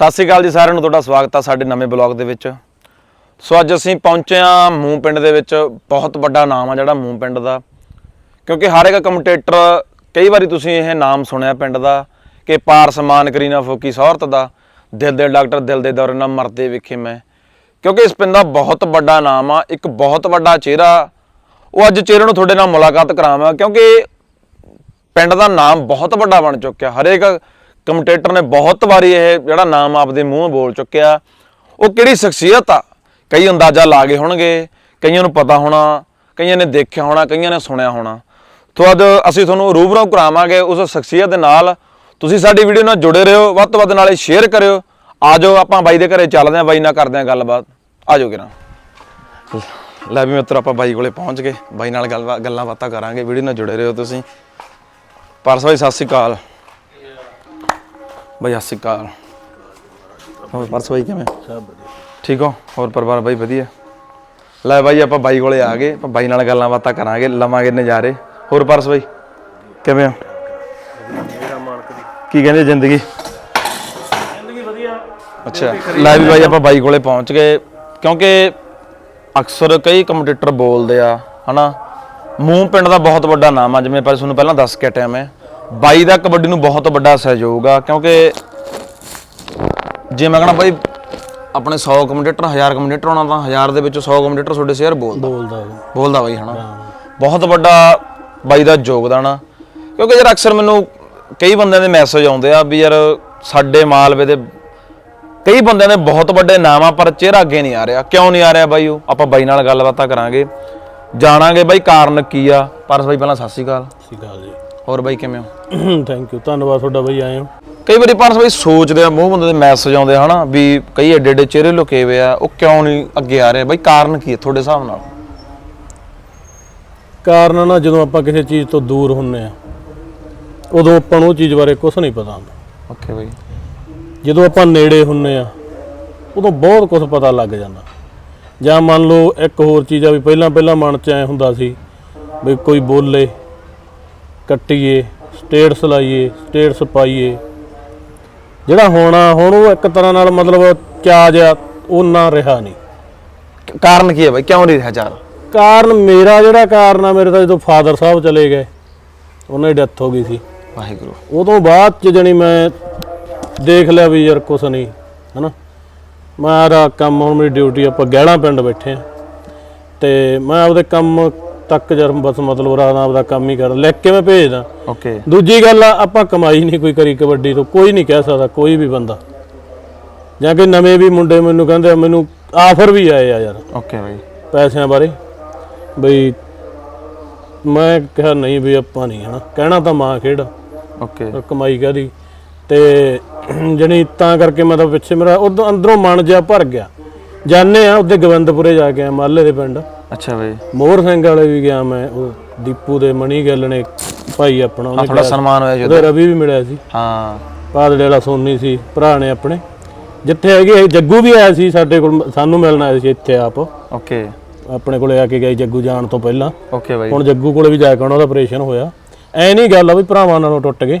ਸਤਿ ਸ਼੍ਰੀ ਅਕਾਲ ਜੀ ਸਾਰਿਆਂ ਨੂੰ, ਤੁਹਾਡਾ ਸਵਾਗਤ ਆ ਸਾਡੇ ਨਵੇਂ ਬਲੌਗ ਦੇ ਵਿੱਚ। ਸੋ ਅੱਜ ਅਸੀਂ ਪਹੁੰਚੇ ਹਾਂ ਮੂੰਹ ਪਿੰਡ ਦੇ ਵਿੱਚ, ਬਹੁਤ ਵੱਡਾ ਨਾਮ ਆ ਜਿਹੜਾ ਮੂੰਹ ਪਿੰਡ ਦਾ। ਕਿਉਂਕਿ ਹਰ ਇੱਕ ਕਮੈਂਟੇਟਰ, ਕਈ ਵਾਰੀ ਤੁਸੀਂ ਇਹ ਨਾਮ ਸੁਣਿਆ ਪਿੰਡ ਦਾ, ਕਿ ਪਾਰ ਸਮਾਨ ਕਰੀਨਾ ਫੋਕੀ ਸੌਰਤ ਦਾ। ਦਿਲ ਦੇ ਡਾਕਟਰ ਦਿਲ ਦੇ ਦੌਰੇ ਨਾਲ ਮਰਦੇ ਵਿਖੇ ਮੈਂ। ਕਿਉਂਕਿ ਇਸ ਪਿੰਡ ਦਾ ਬਹੁਤ ਵੱਡਾ ਨਾਮ ਆ, ਇੱਕ ਬਹੁਤ ਵੱਡਾ ਚਿਹਰਾ। ਉਹ ਅੱਜ ਚਿਹਰੇ ਨੂੰ ਤੁਹਾਡੇ ਨਾਲ ਮੁਲਾਕਾਤ ਕਰਾਵਾਂ, ਕਿਉਂਕਿ ਪਿੰਡ ਦਾ ਨਾਮ ਬਹੁਤ ਵੱਡਾ ਬਣ ਚੁੱਕਿਆ। ਹਰੇਕ ਕਮੈਂਟੇਟਰ ਨੇ ਬਹੁਤ ਵਾਰੀ ਇਹ ਜਿਹੜਾ ਨਾਮ ਆਪਦੇ ਮੂੰਹ ਬੋਲ ਚੁੱਕਿਆ। ਉਹ ਕਿਹੜੀ ਸ਼ਖਸੀਅਤ ਆ? ਕਈ ਅੰਦਾਜ਼ਾ ਲਾ ਗਏ ਹੋਣਗੇ, ਕਈਆਂ ਨੂੰ ਪਤਾ ਹੋਣਾ, ਕਈਆਂ ਨੇ ਦੇਖਿਆ ਹੋਣਾ, ਕਈਆਂ ਨੇ ਸੁਣਿਆ ਹੋਣਾ। ਤੋਂ ਅੱਜ ਅਸੀਂ ਤੁਹਾਨੂੰ ਰੂਬਰੂ ਕਰਾਵਾਂਗੇ ਉਸ ਸ਼ਖਸੀਅਤ ਦੇ ਨਾਲ। ਤੁਸੀਂ ਸਾਡੀ ਵੀਡੀਓ ਨਾਲ ਜੁੜੇ ਰਹੋ, ਵੱਧ ਤੋਂ ਵੱਧ ਨਾਲੇ ਸ਼ੇਅਰ ਕਰਿਓ। ਆਜੋ ਆਪਾਂ ਬਾਈ ਦੇ ਘਰੇ ਚੱਲਦੇ ਆਂ ਬਾਈ ਨਾਲ ਕਰਦੇ ਆਂ ਗੱਲਬਾਤ। ਆਜੋ ਕਿਰਾਂ ਲੈ ਵੀ ਮਿੱਤਰ, ਆਪਾਂ ਬਾਈ ਕੋਲੇ ਪਹੁੰਚ ਗਏ। ਬਾਈ ਨਾਲ ਗੱਲ ਗੱਲਾਂ ਬਾਤਾਂ ਕਰਾਂਗੇ, ਵੀਡੀਓ ਨਾਲ ਜੁੜੇ ਰਹੋ ਤੁਸੀਂ। ਪਰਸ ਬਾਈ, ਸਤਿ ਸ਼੍ਰੀ ਅਕਾਲ। ਬਾਈ ਸਤਿ ਸ਼੍ਰੀ ਅਕਾਲ। ਹੋਰ ਪਰਸ ਬਾਈ ਕਿਵੇਂ? ਸਭ ਵਧੀਆ। ਠੀਕ ਹੋ? ਹੋਰ ਪਰਿਵਾਰ ਬਾਈ ਵਧੀਆ? ਲੈ ਬਾਈ ਆਪਾਂ ਬਾਈ ਕੋਲੇ ਆ ਗਏ ਆਪਾਂ ਬਾਈ ਨਾਲ ਗੱਲਾਂ ਬਾਤਾਂ ਕਰਾਂਗੇ ਲਵਾਂਗੇ ਨਜ਼ਾਰੇ। ਹੋਰ ਪਰਸ ਬਾਈ ਕਿਵੇਂ ਹੋ? ਮੇਰਾ ਮਾਲਕ ਦੀ। ਕੀ ਕਹਿੰਦੇ ਜ਼ਿੰਦਗੀ? ਜ਼ਿੰਦਗੀ ਵਧੀਆ। ਅੱਛਾ ਲੈ ਵੀ ਬਾਈ ਆਪਾਂ ਬਾਈ ਕੋਲੇ ਪਹੁੰਚ ਗਏ ਕਿਉਂਕਿ ਅਕਸਰ ਕਈ ਕਮੈਂਟੇਟਰ ਬੋਲਦੇ ਆ ਹਨਾ? ਮੂੰਹ ਪਿੰਡ ਦਾ ਬਹੁਤ ਵੱਡਾ ਨਾਮ ਆ ਜਿਵੇਂ ਪਰ ਤੁਹਾਨੂੰ ਪਹਿਲਾਂ ਦੱਸ ਕੇ ਟਾਈਮ ਹੈ ਬਾਈ ਦਾ ਕਬੱਡੀ ਨੂੰ ਬਹੁਤ ਵੱਡਾ ਸਹਿਯੋਗ ਆ ਕਿਉਂਕਿ ਜੇ ਮੈਂ ਕਹਣਾ ਬਾਈ ਆਪਣੇ 100 ਕਮੈਂਟੇਟਰ 1000 ਕਮੈਂਟੇਟਰ ਹੋਣਾ ਤਾਂ 1000 ਦੇ ਵਿੱਚੋਂ 100 ਕਮੈਂਟੇਟਰ ਤੁਹਾਡੇ ਸ਼ੇਅਰ ਬੋਲਦਾ। ਬੋਲਦਾ। ਬੋਲਦਾ ਬਾਈ ਹਨਾ? ਬਹੁਤ ਵੱਡਾ ਬਾਈ ਦਾ ਯੋਗਦਾਨ ਆ। ਕਿਉਂਕਿ ਯਾਰ ਅਕਸਰ ਮੈਨੂੰ ਕਈ ਬੰਦਿਆਂ ਦੇ ਮੈਸੇਜ ਆਉਂਦੇ ਆ ਵੀ ਯਾਰ ਸਾਡੇ ਮਾਲਵੇ ਦੇ ਕਈ ਬੰਦਿਆਂ ਦੇ ਬਹੁਤ ਵੱਡੇ ਨਾਮ ਆ ਪਰ ਚਿਹਰਾ ਅੱਗੇ ਨਹੀਂ ਆ ਰਿਹਾ। ਕਿਉਂ ਨਹੀਂ ਆ ਰਿਹਾ ਬਾਈ ਉਹ? ਆਪਾਂ ਬਾਈ ਨਾਲ ਗੱਲਬਾਤਾਂ ਕਰਾਂਗੇ। ਜਾਣਾਂਗੇ ਬਾਈ ਕਾਰਨ ਕੀ ਆ। ਪਰਸ ਬਾਈ ਪਹਿਲਾਂ ਸਤਿ ਸ਼੍ਰੀ ਅਕਾਲ। ਸਤਿ ਸ਼੍ਰੀ ਅਕਾਲ ਜੀ। ਹੋਰ ਬਾਈ ਕਿਵੇਂ ਹੋ? ਥੈਂਕ ਯੂ ਧੰਨਵਾਦ ਤੁਹਾਡਾ ਬਈ ਆਏ ਹੋ। ਕਈ ਵਾਰੀ ਪਰਸ ਬਾਈ ਸੋਚਦੇ ਆ ਮੂੰਹ ਬੰਦੇ ਦੇ ਮੈਸੇਜ ਆਉਂਦੇ ਆ ਹਨਾ ਵੀ ਕਈ ਏਡੇ ਏਡੇ ਚਿਹਰੇ ਲੁਕੇ ਹੋਏ ਆ ਉਹ ਕਿਉਂ ਨਹੀਂ ਅੱਗੇ ਆ ਰਹੇ? ਬਾਈ ਕਾਰਨ ਕੀ ਹੈ ਤੁਹਾਡੇ ਹਿਸਾਬ ਨਾਲ? ਕਾਰਨ ਨਾ ਜਦੋਂ ਆਪਾਂ ਕਿਸੇ ਚੀਜ਼ ਤੋਂ ਦੂਰ ਹੁੰਨੇ ਆ ਉਦੋਂ ਆਪਾਂ ਨੂੰ ਉਹ ਚੀਜ਼ ਬਾਰੇ ਕੁਝ ਨਹੀਂ ਪਤਾ ਹੁੰਦਾ। ਓਕੇ ਬਾਈ। ਜਦੋਂ ਆਪਾਂ ਨੇੜੇ ਹੁੰਨੇ ਆ ਉਦੋਂ ਬਹੁਤ ਕੁਝ ਪਤਾ ਲੱਗ ਜਾਂਦਾ। ਜਾਂ ਮੰਨ ਲਓ ਇੱਕ ਹੋਰ ਚੀਜ਼ ਆ ਵੀ ਪਹਿਲਾਂ ਪਹਿਲਾਂ ਮਨ ਚ ਐ ਹੁੰਦਾ ਸੀ ਵੀ ਕੋਈ ਬੋਲੇ ਕੱਟੀਏ ਸਟੇਟਸ ਲਾਈਏ ਸਟੇਟਸ ਪਾਈਏ। ਜਿਹੜਾ ਹੋਣਾ ਹੁਣ ਉਹ ਇੱਕ ਤਰ੍ਹਾਂ ਨਾਲ ਮਤਲਬ ਚਾਜ ਆ ਉਹ ਨਾ ਰਿਹਾ ਨਹੀਂ। ਕਾਰਨ ਕੀ ਹੈ ਬਾਈ? ਕਿਉਂ ਨਹੀਂ ਰਿਹਾ ਚਾਰ ਕਾਰਨ ਮੇਰਾ ਜਿਹੜਾ ਕਾਰਨ ਆ ਮੇਰੇ ਤਾਂ ਜਦੋਂ ਫਾਦਰ ਸਾਹਿਬ ਚਲੇ ਗਏ ਉਹਨਾਂ ਦੀ ਡੈਥ ਹੋ ਗਈ ਸੀ। ਵਾਹਿਗੁਰੂ। ਉਦੋਂ ਬਾਅਦ ਚ ਜਣੀ ਮੈਂ ਦੇਖ ਲਿਆ ਵੀ ਯਾਰ ਕੁਛ ਨਹੀਂ ਹਨਾ? ਮੇਰਾ ਕੰਮ ਹੁਣ ਮੇਰੀ ਡਿਊਟੀ ਆਪਾਂ ਗਹਿਣਾ ਪਿੰਡ ਬੈਠੇ ਆ। ਤੇ ਮੈਂ ਆਪਦੇ ਕੰਮ ਤੱਕ ਜਰ ਬਸ ਮਤਲਬ ਰਾਤ ਆਪਦਾ ਕੰਮ ਹੀ ਕਰ ਲਿਖ ਕੇ ਮੈਂ ਭੇਜਦਾ? ਓਕੇ ਦੂਜੀ ਗੱਲ ਆ ਆਪਾਂ ਕਮਾਈ ਨਹੀਂ ਕੋਈ ਕਰੀ ਕਬੱਡੀ ਤੋਂ ਕੋਈ ਨਹੀਂ ਕਹਿ ਸਕਦਾ ਕੋਈ ਵੀ ਬੰਦਾ। ਜਾਂ ਕਿ ਨਵੇਂ ਵੀ ਮੁੰਡੇ ਮੈਨੂੰ ਕਹਿੰਦੇ ਆ, ਮੈਨੂੰ ਆਫਰ ਵੀ ਆਏ ਆ ਯਾਰ। ਓਕੇ ਬਾਈ। ਪੈਸਿਆਂ ਬਾਰੇ। ਬਈ ਮੈਂ ਕਿਹਾ ਨਹੀਂ ਵੀ ਆਪਾਂ ਨਹੀਂ ਹਨਾ। ਕਹਿਣਾ ਤਾਂ ਮਾਂ ਖੇਡ ਓਕੇ ਕਮਾਈ ਕਾਦੀ ਤੇ ਜਣੀ ਤਾਂ ਕਰਕੇ ਮੈਂ ਤਾਂ ਪਿੱਛੇ ਮੇਰਾ ਉਦੋਂ ਅੰਦਰੋਂ ਮਨ ਜਿਹਾ ਭਰ ਗਿਆ। ਜਾਣੇ ਆ ਉਹਦੇ ਗਵੰਦਪੁਰੇ ਜਾ ਕੇ ਆ ਮਾਲੇ ਦੇ ਪਿੰਡ। ਅੱਛਾ ਬਾਈ। ਮੋਹਰ ਸਿੰਘ ਵਾਲੇ ਵੀ ਗਿਆ ਮੈਂ ਉਹ ਦੀਪੂ ਦੇ ਮਣੀ ਗੱਲ ਨੇ ਭਾਈ ਆਪਣਾ ਉਹਨੇ ਥੋੜਾ ਸਨਮਾਨ ਹੋਇਆ ਜੀ ਉਹਦੇ ਰਵੀ ਵੀ ਮਿਲਿਆ ਸੀ। ਹਾਂ। ਪਾਦੜੇ ਵਾਲਾ ਸੋਨੀ ਸੀ ਭਰਾ ਨੇ ਆਪਣੇ। ਜਿੱਥੇ ਹੈਗੇ ਜੱਗੂ ਵੀ ਆਇਆ ਸੀ ਸਾਡੇ ਕੋਲ ਸਾਨੂੰ ਮਿਲਣ ਆਇਆ ਸੀ ਇੱਥੇ ਆਪ। ਓਕੇ। ਆਪਣੇ ਕੋਲੇ ਆ ਕੇ ਗਏ ਜੱਗੂ ਜਾਣ ਤੋਂ ਪਹਿਲਾਂ। ਓਕੇ ਬਾਈ। ਹੁਣ ਜੱਗੂ ਕੋਲੇ ਵੀ ਜਾ ਕੇ ਉਹਦਾ ਆਪਰੇਸ਼ਨ ਹੋਇਆ। ਐ ਨਹੀਂ ਗੱਲ ਆ ਵੀ ਭਰਾਵਾਂ ਨਾਲੋਂ ਟੁੱਟ ਗਏ।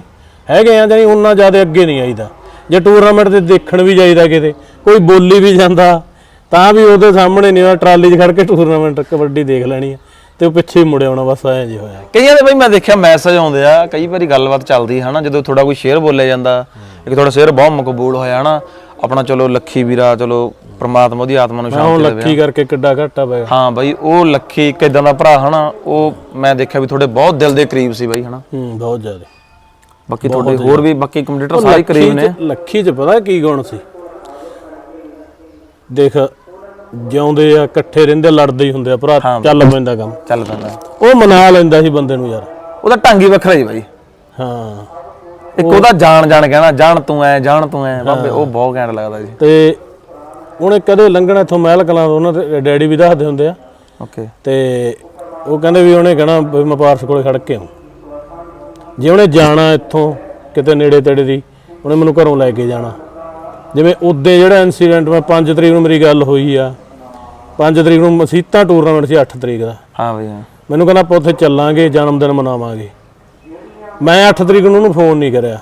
ਹੈਗੇ ਆ ਜਾਨੀ ਉਹਨਾਂ ਜ਼ਿਆਦਾ ਅੱਗੇ ਨਹੀਂ ਆਈਦਾ। ਜੇ ਟੂਰਨਾਮੈਂਟ ਤੇ ਦੇਖਣ ਵੀ ਜਾਈਦਾ ਕਿਤੇ ਕੋਈ ਬੋਲੀ ਵੀ ਜਾਂਦਾ। ਤਾਂ ਵੀ ਉਹਦੇ ਸਾਹਮਣੇ ਨਹੀਂ ਉਹ ਟਰਾਲੀ 'ਚ ਖੜ ਕੇ ਟੂਰਨਾਮੈਂਟ ਕਬੱਡੀ ਦੇਖ ਲੈਣੀ ਆ। ਤੇ ਉਹ ਪਿੱਛੇ ਮੁੜੇ ਆਉਣਾ ਬਸ ਐਂ ਜੀ ਹੋਇਆ। ਕਈਆਂ ਦੇ ਬਾਈ ਮੈਂ ਦੇਖਿਆ ਮੈਸੇਜ ਆਉਂਦੇ ਆ ਕਈ ਵਾਰੀ ਗੱਲਬਾਤ ਚੱਲਦੀ ਹੈ ਹਨਾ ਜਦੋਂ ਥੋੜਾ ਕੋਈ ਸ਼ੇਅਰ ਬੋਲਿਆ ਜਾਂਦਾ ਇੱਕ ਥੋੜਾ ਸ਼ੇਅਰ ਬਹੁਤ ਮਕਬੂਲ ਹੋਇਆ ਹਨਾ ਆਪਣਾ ਚਲੋ ਲੱਖੀ ਵੀਰਾ ਚਲੋ ਪ੍ਰਮਾਤਮਾ ਦੀ ਆਤਮਾ ਨੂੰ ਸ਼ਾਂਤੀ ਦੇਵੇ ਲੱਖੀ ਕਰਕੇ ਕਿੱਡਾ ਘਾਟਾ ਪਿਆ ਹਾਂ ਬਾਈ ਉਹ ਲੱਖੀ ਇੱਕ ਇਦਾਂ ਦਾ ਭਰਾ ਹਨਾ ਉਹ ਮੈਂ ਦੇਖਿਆ ਵੀ ਤੁਹਾਡੇ ਬਹੁਤ ਦਿਲ ਦੇ ਕਰੀਬ ਸੀ ਬਾਈ ਹਨਾ। ਹੂੰ ਬਹੁਤ ਜ਼ਿਆਦਾ। ਬਾਕੀ ਤੁਹਾਡੇ ਹੋਰ ਵੀ ਬਾਕੀ ਕੰਪਿਊਟਰ ਸਾਰੇ ਕਰੀਬ ਨੇ। ਲੱਖੀ 'ਚ ਪਤਾ ਕੀ ਗੁਣ ਸੀ? ਦੇਖ ਜਿਉਂਦੇ ਆ ਇਕੱਠੇ ਰਹਿੰਦੇ ਲੜਦੇ ਹੀ ਹੁੰਦੇ ਆ ਭਰਾ ਚੱਲ ਪੈਂਦਾ ਕੰਮ। ਚੱਲ ਪੈਂਦਾ। ਉਹ ਮਨਾ ਲੈਂਦਾ ਸੀ ਬੰਦੇ ਨੂੰ ਯਾਰ। ਉਹਦਾ ਢੰਗ ਹੀ ਵੱਖਰਾ ਜੀ ਬਾਈ। ਹਾਂ। ਇੱਕ ਉਹਦਾ ਜਾਣ ਜਾਣ ਕਹਿਣਾ ਜਾਣ ਤੂੰ ਐ ਜਾਣ ਤੂੰ ਐ। ਬਾਬੇ ਉਹ ਬਹੁਤ ਘੈਂਟ ਲੱਗਦਾ ਜੀ ਤੇ ਉਹਨੇ ਕਦੇ ਲੰਘਣਾ ਇੱਥੋਂ ਮਹਿਲ ਕਲਾਂ ਤੋਂ ਉਹਨਾਂ ਦੇ ਡੈਡੀ ਵੀ ਦੱਸਦੇ ਹੁੰਦੇ ਆ। ਓਕੇ। ਤੇ ਉਹ ਕਹਿੰਦੇ ਵੀ ਉਹਨੇ ਕਹਿਣਾ ਵੀ ਮੈਂ ਪਾਰਸ ਕੋਲੇ ਖੜ ਕੇ ਆਉਂ। ਜੇ ਉਹਨੇ ਜਾਣਾ ਇੱਥੋਂ ਕਿਤੇ ਨੇੜੇ ਤੇੜੇ ਦੀ ਉਹਨੇ ਮੈਨੂੰ ਘਰੋਂ ਲੈ ਕੇ ਜਾਣਾ। ਜਿਵੇਂ ਉਦੋਂ ਜਿਹੜਾ ਇਨਸੀਡੈਂਟ ਮੈਂ 5 ਤਰੀਕ ਨੂੰ ਮੇਰੀ ਗੱਲ ਹੋਈ ਆ। 5 ਤਰੀਕ ਨੂੰ ਮਸੀਤਾ ਟੂਰਨਾਮੈਂਟ ਸੀ 8 ਤਰੀਕ ਦਾ। ਹਾਂ ਬਾਈ ਹਾਂ। ਮੈਨੂੰ ਕਹਿੰਦਾ ਆਪਾਂ ਉੱਥੇ ਚੱਲਾਂਗੇ ਜਨਮ ਦਿਨ ਮਨਾਵਾਂਗੇ। ਮੈਂ 8 ਤਰੀਕ ਨੂੰ ਉਹਨੂੰ ਫੋਨ ਨਹੀਂ ਕਰਿਆ।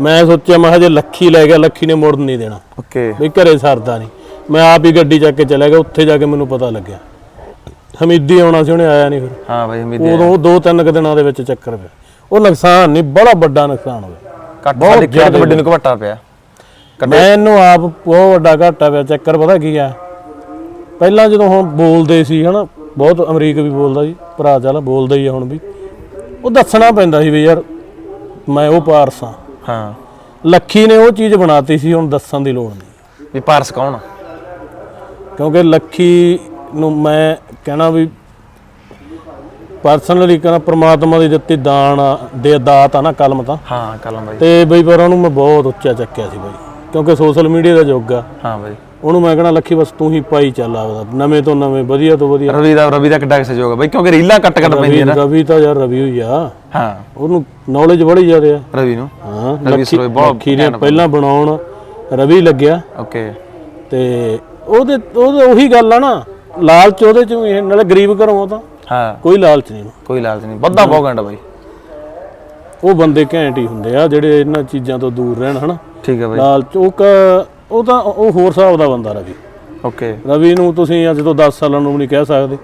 ਮੈਂ ਸੋਚਿਆ ਮੈਂ ਜੇ ਲੱਖੀ ਲੈ ਗਿਆ ਲੱਖੀ ਨੇ ਮੁੜ ਨਹੀਂ ਦੇਣਾ। ਓਕੇ। ਵੀ ਘਰੇ ਸਰਦਾ ਨਹੀਂ। ਮੈਂ ਆਪ ਹੀ ਗੱਡੀ ਚੱਕ ਕੇ ਚਲਾ ਗਿਆ। ਉੱਥੇ ਜਾ ਕੇ ਮੈਨੂੰ ਪਤਾ ਲੱਗਿਆ। ਹਮੀਦੀ ਆਉਣਾ ਸੀ ਉਹਨੇ ਆਇਆ ਨਹੀਂ ਫਿਰ। ਹਾਂ ਬਾਈ ਉਮੀਦ ਉਦੋਂ ਦੋ ਤਿੰਨ ਕੁ ਦਿਨਾਂ ਦੇ ਵਿੱਚ ਚੱਕਰ ਪਿਆ ਉਹ ਨੁਕਸਾਨ ਨਹੀਂ ਬੜਾ ਵੱਡਾ ਨੁਕਸਾਨ ਹੋਇਆ। ਘੱਟ ਬਹੁਤ ਜ਼ਿਆਦਾ। ਵੱਡੇ ਨੂੰ ਘਟਾ ਪਿਆ। ਮੈਨੂੰ ਆਪ ਬਹੁਤ ਵੱਡਾ ਘਾਟਾ ਪਿਆ ਚੱਕਰ ਪਤਾ ਕੀ ਆ? ਪਹਿਲਾਂ ਜਦੋਂ ਹੁਣ ਬੋਲਦੇ ਸੀ ਹਨਾ ਬਹੁਤ ਅਮਰੀਕ ਵੀ ਬੋਲਦਾ ਜੀ ਭਰਾ ਚੱਲ ਬੋਲਦਾ ਹੀ ਆ ਹੁਣ ਵੀ। ਉਹ ਦੱਸਣਾ ਪੈਂਦਾ ਸੀ ਵੀ ਯਾਰ ਮੈਂ ਉਹ ਪਾਰਸ ਆ। ਹਾਂ। ਲੱਖੀ ਨੇ ਉਹ ਚੀਜ਼ ਬਣਾਤੀ ਸੀ ਹੁਣ ਦੱਸਣ ਦੀ ਲੋੜ ਨਹੀਂ। ਵੀ ਪਾਰਸ ਕੌਣ ਆ? ਕਿਉਂਕਿ ਲੱਖੀ ਨੂੰ ਮੈਂ ਕਹਿਣਾ ਵੀ ਪਰਸਨਲੀ ਕਹਿਣਾ ਪ੍ਰਮਾਤਮਾ ਦੀ ਦਿੱਤੀ ਦਾਨ ਦੇ ਦਾਤ ਆ ਨਾ ਕਲਮ ਤਾਂ। ਹਾਂ ਕਲਮ ਬਾਈ ਤੇ ਬਈ ਪਰ ਉਹਨੂੰ ਮੈਂ ਬਹੁਤ ਉੱਚਾ ਚੱਕਿਆ ਸੀ ਬਈ। ਕਿਉਂਕਿ ਸੋਸ਼ਲ ਮੀਡੀਆ ਦਾ ਯੁੱਗ ਆ। ਹਾਂ ਬਾਈ। ਉਹਨੂੰ ਮੈਂ ਕਹਣਾ ਲੱਖੀ ਬਸ ਤੂੰ ਹੀ ਪਾਈ ਚੱਲ ਆਪਦਾ। ਨਵੇਂ ਤੋਂ ਨਵੇਂ ਵਧੀਆ ਤੋਂ ਵਧੀਆ। ਰਵੀ ਦਾ ਰਵੀ ਦਾ ਕਿੱਡਾ ਸਹਿਯੋਗ ਆ ਬਾਈ ਕਿਉਂਕਿ ਰੀਲਾਂ ਕੱਟ ਕੱਟ ਪੈਂਦੀਆਂ ਨਾ। ਰਵੀ ਤਾਂ ਯਾਰ ਰਵੀ ਹੋਈ ਆ। ਹਾਂ। ਉਹਨੂੰ ਨੌਲੇਜ ਬੜੀ ਜ਼ਿਆਦਾ ਆ। ਰਵੀ ਨੂੰ? ਹਾਂ ਰਵੀ ਸਰੋਏ ਬਹੁਤ ਲੱਖੀ ਨੇ ਪਹਿਲਾਂ ਬਣਾਉਣ ਰਵੀ ਲੱਗਿਆ। ਓਕੇ। ਤੇ ਉਹਦੇ ਉਹਦੇ ਉਹੀ ਗੱਲ ਆ ਨਾ। ਲਾਲਚ ਉਹਦੇ ਚ ਨਾਲੇ ਗਰੀਬ ਘਰੋਂ ਉਹ ਤਾਂ। ਹਾਂ। ਕੋਈ ਲਾਲਚ ਨਹੀਂ। ਕੋਈ ਲਾਲਚ ਨਹੀਂ। ਬੱਦਾ ਬਹੁਤ ਘੰਟਾ ਬਾਈ। ਉਹ ਬੰਦੇ ਘੈਂਟ ਹੀ ਹੁੰਦੇ ਆ ਜਿਹੜੇ ਇਹਨਾਂ ਚੀਜ਼ਾਂ ਤੋਂ ਦੂਰ ਰਹਿਣ ਹਨਾ? ਠੀਕ ਹੈ ਬਾਈ। ਲਾਲਚ ਉਹ ਕ- ਉਹ ਤਾਂ ਉਹ ਹੋਰ ਹਿਸਾਬ ਦਾ ਬੰਦਾ ਰਵੀ। ਓਕੇ। ਰਵੀ ਨੂੰ ਤੁਸੀਂ ਅੱਜ ਤੋਂ 10 ਸਾਲਾਂ ਨੂੰ ਵੀ ਨਹੀਂ ਕਹਿ ਸਕਦੇ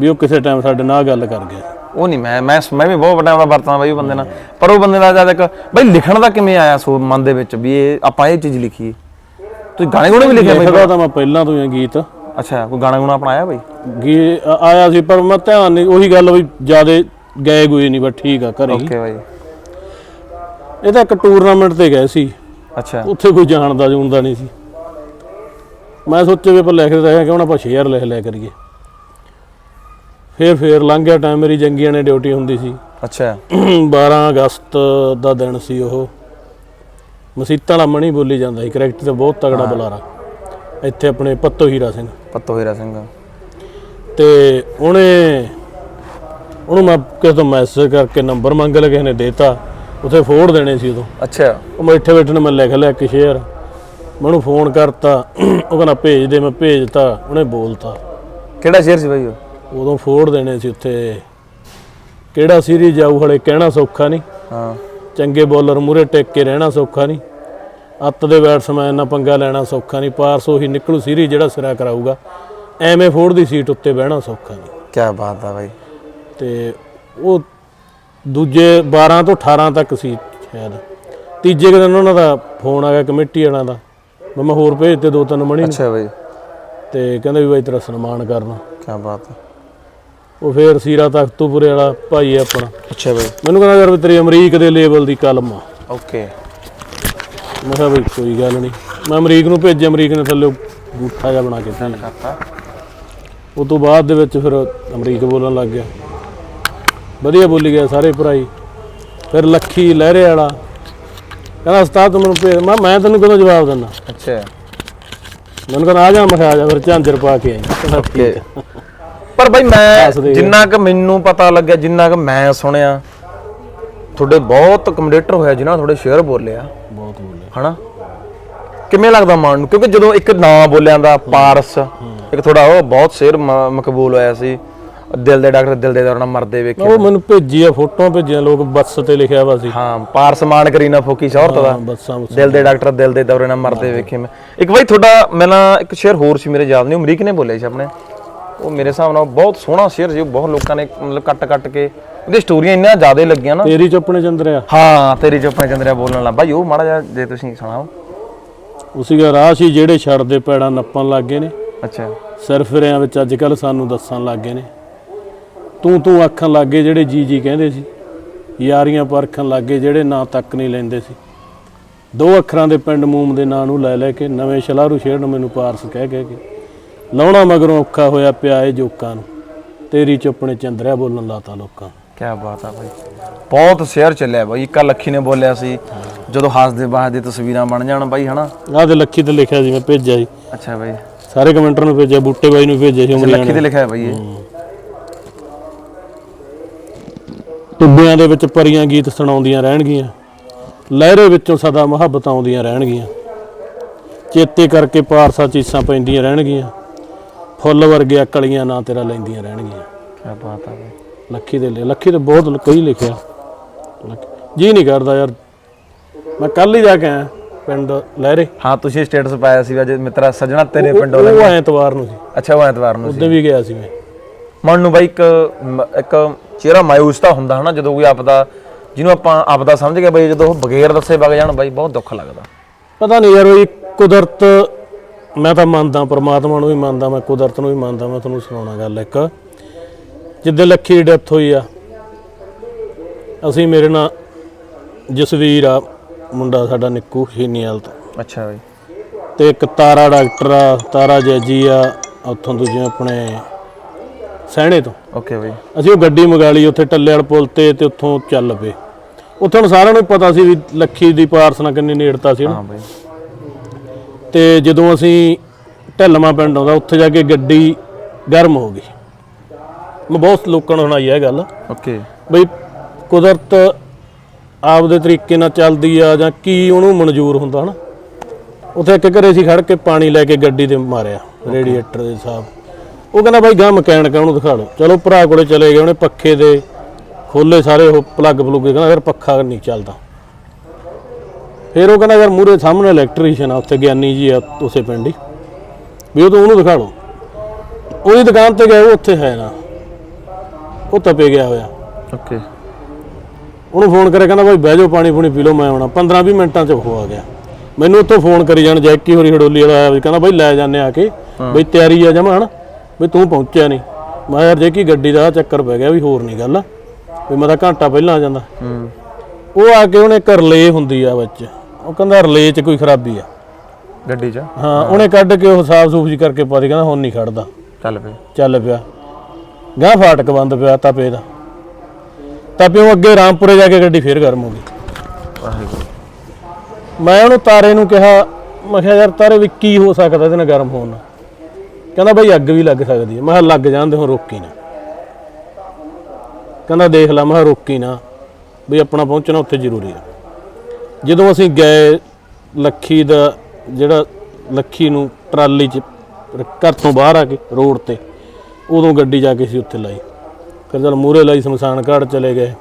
ਵੀ ਉਹ ਕਿਸੇ ਟਾਈਮ ਸਾਡੇ ਨਾਲ ਗੱਲ ਕਰ ਗਿਆ। ਉਹ ਨਹੀਂ ਮੈਂ ਮੈਂ ਮੈਂ ਵੀ ਬਹੁਤ ਵੱਡਾ ਵਰਤਾਂ ਬਾਈ ਉਹ ਬੰਦੇ ਨਾਲ। ਪਰ ਉਹ ਬੰਦੇ ਦਾ ਜਦ ਇੱਕ ਬਾਈ ਲਿਖਣ ਦਾ ਕਿਵੇਂ ਆਇਆ ਸੋ ਮਨ ਦੇ ਵਿੱਚ ਵੀ ਇਹ ਆਪਾਂ ਇਹ ਚੀਜ਼ ਲਿਖੀਏ ਤੁਸੀਂ ਗਾਣੇ ਗੁਣੇ ਵੀ ਲਿਖੇ ਬਾਈ ਲਿਖਦਾ ਤਾਂ ਮੈਂ ਪਹਿਲਾਂ ਤੋਂ ਹੀ ਆ ਗੀਤ। ਅੱਛਾ ਕੋਈ ਗਾਣਾ ਗੁਣਾ ਆਪਣਾ ਆਇਆ ਬਾਈ? ਗੀ ਆ- ਆਇਆ ਸੀ ਪਰ ਮੈਂ ਧਿਆਨ ਨਹੀਂ ਉਹੀ ਗੱਲ ਵੀ ਜਿਆਦੇ ਗਏ ਗੁਏ ਨਹੀਂ ਬਸ ਠੀਕ ਆ ਘਰੇ ਹੀ। ਓਕੇ ਬਾਈ। ਇਹ ਤਾਂ ਇੱਕ ਟੂਰਨਾਮੈਂਟ ਤੇ ਗਏ ਸੀ। ਅੱਛਾ। ਉੱਥੇ ਕੋਈ ਜਾਣਦਾ ਜੂਣਦਾ ਨਹੀਂ ਸੀ। ਮੈਂ ਸੋਚਿਆ ਵੀ ਆਪਾਂ ਲਿਖਦੇ ਤਾਂ ਹੈ ਕਿ ਹੁਣ ਆਪਾਂ ਸ਼ੇਅਰ ਲਿਖ ਲਿਆ ਕਰੀਏ। ਫੇਰ ਫੇਰ ਲੰਘ ਗਿਆ ਟਾਈਮ ਮੇਰੀ ਜੰਗੀਆਂ ਨੇ ਡਿਊਟੀ ਹੁੰਦੀ ਸੀ। ਅੱਛਾ। 12 ਅਗਸਤ ਦਾ ਦਿਨ ਸੀ ਉਹ। ਮਸੀਤਾਂ ਵਾਲਾ ਮਣੀ ਬੋਲੀ ਜਾਂਦਾ ਸੀ ਕਰੈਕਟ ਤੇ ਬਹੁਤ ਤਗੜਾ ਬੁਲਾਰਾ। ਇੱਥੇ ਆਪਣੇ ਪੱਤੋ ਹੀਰਾ ਸਿੰਘ। ਪੱਤੋ ਹੀਰਾ ਸਿੰਘ। ਤੇ ਉਹਨੇ ਉਹਨੂੰ ਮੈਂ ਕਿਸੇ ਤੋਂ ਮੈਸੇਜ ਕਰਕੇ ਨੰਬਰ ਮੰਗ ਲਿਆ ਕਿਸੇ ਨੇ ਦੇਤਾ। ਉਥੇ ਫੋੜ ਦੇਣੇ ਸੀ ਉਦੋਂ। ਅੱਛਾ। ਉਹ ਇੱਥੇ ਬੈਠੇ ਨੇ ਮੈਂ ਲਿਖ ਲਿਆ ਕਿ ਸ਼ੇਅਰ। ਮੈਂ ਉਹਨੂੰ ਫੋਨ ਕਰਤਾ ਉਹ ਕਹਿੰਦਾ ਭੇਜ ਦੇ ਮੈਂ ਭੇਜਤਾ ਉਹਨੇ ਬੋਲਤਾ। ਕਿਹੜਾ ਸ਼ੇਰ ਸੀ ਬਾਈ ਉਹ? ਉਦੋਂ ਫੋੜ ਦੇਣੇ ਸੀ ਉੱਥੇ। ਕਿਹੜਾ ਸੀਰੀਜ਼ ਆਊ ਹਲੇ ਕਹਿਣਾ ਸੌਖਾ ਨਹੀਂ। ਹਾਂ। ਚੰਗੇ ਬੋਲਰ ਮੂਰੇ ਟਿਕ ਕੇ ਰਹਿਣਾ ਸੌਖਾ ਨਹੀਂ। ਅੱਤ ਦੇ ਬੈਟਸਮੈਨ ਨਾਲ ਪੰਗਾ ਲੈਣਾ ਸੌਖਾ ਨਹੀਂ। ਪਾਰਸ ਉਹੀ ਨਿਕਲੂ ਸੀਰੀ ਜਿਹੜਾ ਸਿਰਾ ਕਰਾਊਗਾ। ਐਵੇਂ ਫੋੜ ਦੀ ਸੀਟ ਉੱਤੇ ਬਹਿਣਾ ਸੌਖਾ ਨਹੀਂ। ਕੀ ਬਾਤ ਆ ਬਾਈ। ਤੇ ਉਹ ਦੂਜੇ 12 ਤੋਂ 18 ਤੱਕ ਸੀ ਸ਼ਾਇਦ। ਤੀਜੇ ਕੁ ਦਿਨ ਉਹਨਾਂ ਦਾ ਫੋਨ ਆ ਗਿਆ ਕਮੇਟੀ ਵਾਲਿਆਂ ਦਾ। ਵੀ ਮੈਂ ਹੋਰ ਭੇਜ ਤੇ ਦੋ ਤਿੰਨ ਮਣੀ ਨੂੰ। ਅੱਛਾ ਬਾਈ। ਤੇ ਕਹਿੰਦੇ ਵੀ ਬਾਈ ਤੇਰਾ ਸਨਮਾਨ ਕਰਨਾ ਕੀ ਬਾਤ ਆ। ਉਹ ਫੇਰ ਸੀਰਾ ਤਖਤੂਪੁਰੇ ਵਾਲਾ ਭਾਈ ਹੈ ਆਪਣਾ। ਅੱਛਾ ਬਾਈ। ਮੈਨੂੰ ਕਹਿੰਦਾ ਯਾਰ ਵੀ ਤੇਰੀ ਅਮਰੀਕ ਦੇ ਲੈਵਲ ਦੀ ਕਲਮ ਆ। ਓਕੇ। ਮੈਂ ਕਿਹਾ ਬਈ ਕੋਈ ਗੱਲ ਨਹੀਂ ਮੈਂ ਅਮਰੀਕ ਨੂੰ ਭੇਜਿਆ ਅਮਰੀਕ ਨੇ ਥੱਲੇ ਗੂਠਾ ਜਿਹਾ ਬਣਾ ਕੇ ਦਿੱਤਾ। ਕਰਤਾ। ਉਸ ਤੋਂ ਬਾਅਦ ਦੇ ਵਿੱਚ ਫਿਰ ਅਮਰੀਕ ਬੋਲਣ ਲੱਗ ਗਿਆ। ਵਧੀਆ ਬੋਲੀ ਗਿਆ ਸਾਰੇ ਭਰਾਈ। ਫਿਰ ਲੱਖੀ ਲਹਿਰੇ ਵਾਲਾ। ਕਹਿੰਦਾ ਉਸਤਾਦ ਤੂੰ ਮੈਨੂੰ ਭੇਜ ਮੈਂ ਮੈਂ ਤੈਨੂੰ ਕਦੋਂ ਜਵਾਬ ਦਿੰਦਾ? ਅੱਛਾ। ਮੈਨੂੰ ਕਹਿੰਦਾ ਆ ਜਾ ਮੈਂ ਕਿਹਾ ਆ ਜਾ ਫਿਰ ਝਾਂਜਰ ਪਾ ਕੇ ਆਈ। ਓਕੇ। ਪਰ ਬਾਈ ਮੈਂ। ਜਿੰਨਾ ਕਿ ਮੈਨੂੰ ਪਤਾ ਲੱਗਿਆ ਜਿੰਨਾ ਕਿ ਮੈਂ ਸੁਣਿਆ ਤੁਹਾਡੇ ਬਹੁਤ ਕਮੈਂਟੇਟਰ ਹੋਇਆ ਜਿਨ੍ਹਾਂ ਤੁਹਾਡੇ ਸ਼ੇਅਰ ਬੋਲਿਆ। ਬਹੁਤ ਬੋਲਿਆ। ਹਨਾ? ਕਿਵੇਂ ਲੱਗਦਾ ਮਨ ਨੂੰ? ਕਿਉਂਕਿ ਜਦੋਂ ਇੱਕ ਨਾਂ ਬੋਲਿਆਂ ਦਾ ਪਾਰਸ ਇੱਕ ਥੋੜਾ ਉਹ ਬਹੁਤ ਸ਼ੇਰ ਮ- ਮਕਬੂਲ ਹੋਇਆ ਸੀ। ਦਿਲ ਦੇ ਡਾਕਟਰ ਦਿਲ ਦੇ ਦੌਰਾਨ ਮਰਦੇ ਵੇਖੇ ਉਹ ਮੈਨੂੰ ਭੇਜੀ ਆ ਫੋਟੋਆਂ ਭੇਜੀਆਂ ਲੋਕ ਬੱਸ ਤੇ ਲਿਖਿਆ ਵਾ ਸੀ। ਹਾਂ ਪਾਰਸ ਮਾਨ ਕਰੀਨਾ ਫੋਕੀ ਸ਼ੌਹਰਤ ਦਾ। ਹਾਂ, ਬੱਸਾਂ ਬੁੱਸਾਂ। ਦਿਲ ਦੇ ਡਾਕਟਰ ਦਿਲ ਦੇ ਦੌਰੇ ਨਾਲ ਮਰਦੇ ਵੇਖੇ ਮੈਂ। ਇੱਕ ਬਾਈ ਤੁਹਾਡਾ ਮੈਨਾਂ ਇੱਕ ਸ਼ੇਰ ਹੋਰ ਸੀ ਮੇਰੇ ਯਾਦ ਨਹੀਂ ਅਮਰੀਕ ਨੇ ਬੋਲਿਆ ਸੀ ਆਪਣੇ। ਉਹ ਮੇਰੇ ਹਿਸਾਬ ਨਾਲ ਬਹੁਤ ਸੋਹਣਾ ਸ਼ੇਰ ਸੀ ਉਹ ਬਹੁਤ ਲੋਕਾਂ ਨੇ ਮਤਲਬ ਕੱਟ ਕੱਟ ਕੇ ਉਹਦੀ ਸਟੋਰੀਆਂ ਇੰਨੀਆਂ ਜ਼ਿਆਦਾ ਲੱਗੀਆਂ ਨਾ। ਤੇਰੀ ਚੁੱਪਣੇ ਚੰਦਰਿਆ। ਹਾਂ ਤੇਰੀ ਚੁੱਪਾਂ ਚੰਦਰਿਆ ਬੋਲਣ ਲੱਗ ਬਾਈ ਉਹ ਮਾੜਾ ਜਿਹਾ ਜੇ ਤੁਸੀਂ ਸੁਣਾਓ। ਉਸੀਗਾ ਰਾਹ ਸੀ ਜਿਹੜੇ ਛੱਡਦੇ ਪੈੜਾਂ ਨੱਪਣ ਲੱਗੇ ਨੇ। ਅੱਛਾ। ਸਿਰ ਫਿਰਿਆਂ ਵਿੱਚ ਅੱਜ ਕੱਲ ਸਾਨੂੰ ਦੱਸਣ ਲੱਗੇ ਨੇ। ਤੂੰ ਤੂੰ ਆਖਣ ਲੱਗੇ ਜਿਹੜੇ ਜੀ ਜੀ ਕਹਿੰਦੇ ਸੀ। ਯਾਰੀਆਂ ਪਰਖਣ ਲੱਗੇ ਜਿਹੜੇ ਨਾਂ ਤੱਕ ਨਹੀਂ ਲੈਂਦੇ ਸੀ। ਦੋ ਅੱਖਰਾਂ ਦੇ ਪਿੰਡ ਮੂਮ ਦੇ ਨਾਂ ਨੂੰ ਲੈ ਲੈ ਕੇ ਨਵੇਂ ਸ਼ਲਾਰੂ ਸ਼ੇਰ ਮੈਨੂੰ ਪਾਰਸ ਕਹਿ ਕਹਿ ਕੇ। ਲਾਉਣਾ ਮਗਰੋਂ ਔਖਾ ਹੋਇਆ ਪਿਆ ਏ ਜੋਕਾਂ ਨੂੰ। ਤੇਰੀ ਚੁੱਪਣੇ ਚੰਦਰਿਆ ਬੋਲਣ ਲਾਤਾ ਲੋਕਾਂ। ਕੀ ਬਾਤ ਆ ਬਾਈ। ਬਹੁਤ ਸ਼ੇਅਰ ਚੱਲਿਆ ਬਾਈ। ਇੱਕਾ ਲੱਖੀ ਨੇ ਬੋਲਿਆ ਸੀ ਜਦੋਂ ਹੱਸਦੇ ਬਾਹਦੇ ਤਸਵੀਰਾਂ ਬਣ ਜਾਣ ਬਾਈ ਹਨਾ? ਆਹ ਤੇ ਲੱਖੀ ਤੇ ਲਿਖਿਆ ਸੀ ਮੈਂ ਭੇਜਿਆ ਸੀ। ਅੱਛਾ ਬਾਈ। ਸਾਰੇ ਕਮੈਂਟਰ ਨੂੰ ਭੇਜਿਆ ਬੂਟੇ ਬਾਈ ਨੂੰ ਭੇਜਿਆ ਸੀ ਲੱਖੀ ਤੇ ਲਿਖਿਆ ਬਾਈ ਇਹ? ਟਿੱਬਿਆਂ ਦੇ ਵਿੱਚ ਪਰੀਆਂ ਗੀਤ ਸੁਣਾਉਂਦੀਆਂ ਰਹਿਣਗੀਆਂ ਲਹਿਰੇ ਵਿੱਚੋਂ ਸਦਾ ਮੁਹੱਬਤ ਆਉਂਦੀਆਂ ਰਹਿਣਗੀਆਂ। ਚੇਤੇ ਕਰਕੇ ਪਾਰਸਾ ਚੀਸਾਂ ਪੈਂਦੀਆਂ ਰਹਿਣਗੀਆਂ ਫੁੱਲ ਵਰਗੀਆਂ ਕਲੀਆਂ ਨਾ ਤੇਰਾ ਲੈਂਦੀਆਂ ਰਹਿਣਗੀਆਂ। ਕੀ ਬਾਤ ਆ ਬਾਈ। ਲੱਖੀ ਦੇ ਲਿ- ਲੱਖੀ ਤੇ ਬਹੁਤ ਕਈ ਲਿਖਿਆ। ਲੱਖੀ- ਜੀ ਨਹੀਂ ਕਰਦਾ ਯਾਰ। ਮੈਂ ਕੱਲ ਹੀ ਜਾ ਕੇ ਆਇਆ ਪਿੰਡ ਲਹਿਰੇ। ਹਾਂ ਤੁਸੀਂ ਸਟੇਟਸ ਪਾਇਆ ਸੀ ਅੱਜ ਮਿੱਤਰਾ ਸੱਜਣਾ ਤੇਰੇ ਪਿੰਡੋਂ ਉਹ ਐਤਵਾਰ ਨੂੰ ਸੀ। ਅੱਛਾ ਉਹ ਐਤਵਾਰ ਨੂੰ ਸੀ। ਉਦੋਂ ਵੀ ਗਿਆ ਸੀ ਮੈਂ। ਮਨ ਨੂੰ ਬਾਈ ਇੱਕ ਮ- ਇੱਕ ਚਿਹਰਾ ਮਾਇੂਸ ਤਾਂ ਹੁੰਦਾ ਹਨਾ ਜਦੋਂ ਕੋਈ ਆਪਦਾ ਜਿਹਨੂੰ ਆਪਾਂ ਆਪਦਾ ਸਮਝ ਕੇ ਬਈ ਜਦੋਂ ਉਹ ਬਗੈਰ ਦੱਸੇ ਵਗ ਜਾਣ ਬਾਈ ਬਹੁਤ ਦੁੱਖ ਲੱਗਦਾ। ਪਤਾ ਨਹੀਂ ਯਾਰ ਉਹ ਕੁਦਰਤ ਮੈਂ ਤਾਂ ਮੰਨਦਾ ਪ੍ਰਮਾਤਮਾ ਨੂੰ ਵੀ ਮੰਨਦਾ ਮੈਂ ਕੁਦਰਤ ਨੂੰ ਵੀ ਮੰਨਦਾ ਮੈਂ ਤੁਹਾਨੂੰ ਸੁਣਾਉਣਾ ਗੱਲ ਇੱਕ। ਜਿੱਦੇ ਲੱਖੀ ਦੀ ਡੈਥ ਹੋਈ ਆ ਅਸੀਂ ਮੇਰੇ ਨਾਲ ਜਸਵੀਰ ਆ ਮੁੰਡਾ ਸਾਡਾ ਨਿੱਕੂ ਸ਼ੀਨੀਵਾਲ ਤੋਂ। ਅੱਛਾ ਬਾਈ। ਤੇ ਇੱਕ ਤਾਰਾ ਡਾਕਟਰ ਆ ਤਾਰਾ ਜੈਜੀ ਆ ਉੱਥੋਂ ਦੂਜੇ ਆਪਣੇ ਸਹਿਣੇ ਤੋਂ। ਓਕੇ ਬਾਈ। ਅਸੀਂ ਉਹ ਗੱਡੀ ਮੰਗਾ ਲਈ ਉੱਥੇ ਟੱਲੇ ਵਾਲ ਪੁਲ ਤੇ ਤੇ ਉੱਥੋਂ ਚੱਲ ਪਏ। ਉੱਥੇ ਹੁਣ ਸਾਰਿਆਂ ਨੂੰ ਪਤਾ ਸੀ ਵੀ ਲੱਖੀ ਦੀ ਪਾਰਸ ਨਾਲ ਕਿੰਨੀ ਨੇੜਤਾ ਸੀ ਨਾ। ਹਾਂ ਬਾਈ। ਤੇ ਜਦੋਂ ਅਸੀਂ ਢੱਲਮਾ ਪਿੰਡ ਆਉਂਦਾ ਉੱਥੇ ਜਾ ਕੇ ਗੱਡੀ ਗਰਮ ਹੋ ਗਈ। ਮੈਂ ਬਹੁਤ ਲੋਕਾਂ ਨੂੰ ਸੁਣਾਈ ਇਹ ਗੱਲ। ਓਕੇ ਬਈ ਕੁਦਰਤ ਆਪਦੇ ਤਰੀਕੇ ਨਾਲ ਚੱਲਦੀ ਆ ਜਾਂ ਕੀ ਉਹਨੂੰ ਮਨਜ਼ੂਰ ਹੁੰਦਾ ਹਨਾ ਉੱਥੇ ਇੱਕ ਘਰੇ ਸੀ ਖੜ ਕੇ ਪਾਣੀ ਲੈ ਕੇ ਗੱਡੀ ਤੇ ਮਾਰਿਆ ਰੇਡੀਏਟਰ ਦੇ ਸਾਹਬ ਉਹ ਕਹਿੰਦਾ ਬਾਈ ਗਾਂ ਮਕੈਨਿਕ ਉਹਨੂੰ ਦਿਖਾ ਲਓ ਚਲੋ ਭਰਾ ਕੋਲੇ ਚਲੇ ਗਏ ਉਹਨੇ ਪੱਖੇ ਦੇ ਖੋਲੇ ਸਾਰੇ ਉਹ ਪਲੱਗ ਪਲੁੱਗੇ ਕਹਿੰਦਾ ਯਾਰ ਪੱਖਾ ਨਹੀਂ ਚੱਲਦਾ। ਫਿਰ ਉਹ ਕਹਿੰਦਾ ਯਾਰ ਮੂਰੇ ਸਾਹਮਣੇ ਇਲੈਕਟ੍ਰੀਸ਼ੀਅਨ ਆ ਉੱਥੇ ਗਿਆਨੀ ਜੀ ਆ ਉਸੇ ਪਿੰਡ ਹੀ। ਵੀ ਉਹ ਤਾਂ ਉਹਨੂੰ ਦਿਖਾ ਲਓ। ਉਹਦੀ ਦੁਕਾਨ ਤੇ ਗਏ ਉਹ ਉੱਥੇ ਹੈ ਨਾ। ਉਹ ਤਪੇ ਗਿਆ ਹੋਇਆ। ਓਕੇ। ਉਹਨੂੰ ਫੋਨ ਕਰਿਆ ਕਹਿੰਦਾ ਭਾਈ ਬਹਿ ਜਾਓ ਪਾਣੀ ਪੂਣੀ ਪੀ ਲਓ ਮੈਂ ਆਉਣਾ। 15 20 ਮਿੰਟਾਂ ਚ ਉਹ ਆ ਗਿਆ। ਮੈਨੂੰ ਉੱਥੋਂ ਫੋਨ ਕਰੀ ਜਾਣ ਜੈਕੀ ਹੋਰੀ ਹਡੋਲੀ ਵਾਲਾ ਆਇਆ ਵੀ ਕਹਿੰਦਾ ਭਾਈ ਲੈ ਜਾਂਦੇ ਆ ਕੇ। ਬਈ ਤਿਆਰੀ ਆ ਜਮਾ ਹਣ ਵੀ ਤੂੰ ਪਹੁੰਚਿਆ ਨਹੀਂ। ਮੈਂ ਯਾਰ ਜੈਕੀ ਗੱਡੀ ਦਾ ਚੱਕਰ ਪੈ ਗਿਆ ਵੀ ਹੋਰ ਨਹੀਂ ਗੱਲ। ਵੀ ਮੈਂ ਤਾਂ ਘੰਟਾ ਪਹਿਲਾਂ ਆ ਜਾਂਦਾ। ਹੂੰ। ਉਹ ਆ ਕੇ ਉਹਨੇ ਇੱਕ ਰਲੇ ਹੁੰਦੀ ਆ ਵਿੱਚ। ਉਹ ਕਹਿੰਦਾ ਰਲੇ 'ਚ ਕੋਈ ਖਰਾਬੀ ਆ। ਗੱਡੀ 'ਚ? ਹਾਂ ਉਹਨੇ ਕੱਢ ਕੇ ਉਹ ਸਾਫ਼ ਸੂਫ ਜੀ ਕਰਕੇ ਪਾ ਦੇ ਕਹਿੰਦਾ ਹੁਣ ਨਹੀਂ ਖੜਦਾ। ਚੱਲ ਪਏ ਚੱਲ ਪਿਆ। ਗਾਂ ਫਾਟਕ ਬੰਦ ਪਿਆ ਤਪੇ ਦਾ। ਤਪੇ ਉਹ ਅੱਗੇ ਰਾਮਪੁਰੇ ਜਾ ਕੇ ਗੱਡੀ ਫੇਰ ਗਰਮ ਹੋ ਗਈ। ਵਾਹਿਗੁਰੂ। ਮੈਂ ਉਹਨੂੰ ਤਾਰੇ ਨੂੰ ਕਿਹਾ ਮੈਂ ਕਿਹਾ ਯਾਰ ਤਾਰੇ ਵੀ ਕੀ ਹੋ ਸਕਦਾ ਇਹਦੇ ਨਾਲ ਗਰਮ ਹੋਣ ਨਾਲ? ਕਹਿੰਦਾ ਬਈ ਅੱਗ ਵੀ ਲੱਗ ਸਕਦੀ ਹੈ। ਮੈਂ ਕਿਹਾ ਲੱਗ ਜਾਂਦੇ ਹੁਣ ਰੋਕੀ ਨਾ। ਕਹਿੰਦਾ ਦੇਖ ਲਾ ਮੈਂ ਕਿਹਾ ਰੋਕੀ ਨਾ। ਵੀ ਆਪਣਾ ਪਹੁੰਚਣਾ ਉੱਥੇ ਜ਼ਰੂਰੀ ਹੈ ਜਦੋਂ ਅਸੀਂ ਗਏ ਲੱਖੀ ਦਾ ਜਿਹੜਾ ਲੱਖੀ ਨੂੰ ਟਰਾਲੀ 'ਚ ਘਰ ਤੋਂ ਬਾਹਰ ਆ ਕੇ ਰੋਡ ਤੇ ਉਦੋਂ ਗੱਡੀ ਜਾ ਕੇ ਸੀ ਉੱਥੇ ਲਾਈ। ਫਿਰ ਜਦ ਮੂਰੇ ਲਾਈ ਸ਼ਮਸ਼ਾਨ ਘਾਟ ਚਲੇ ਗਏ।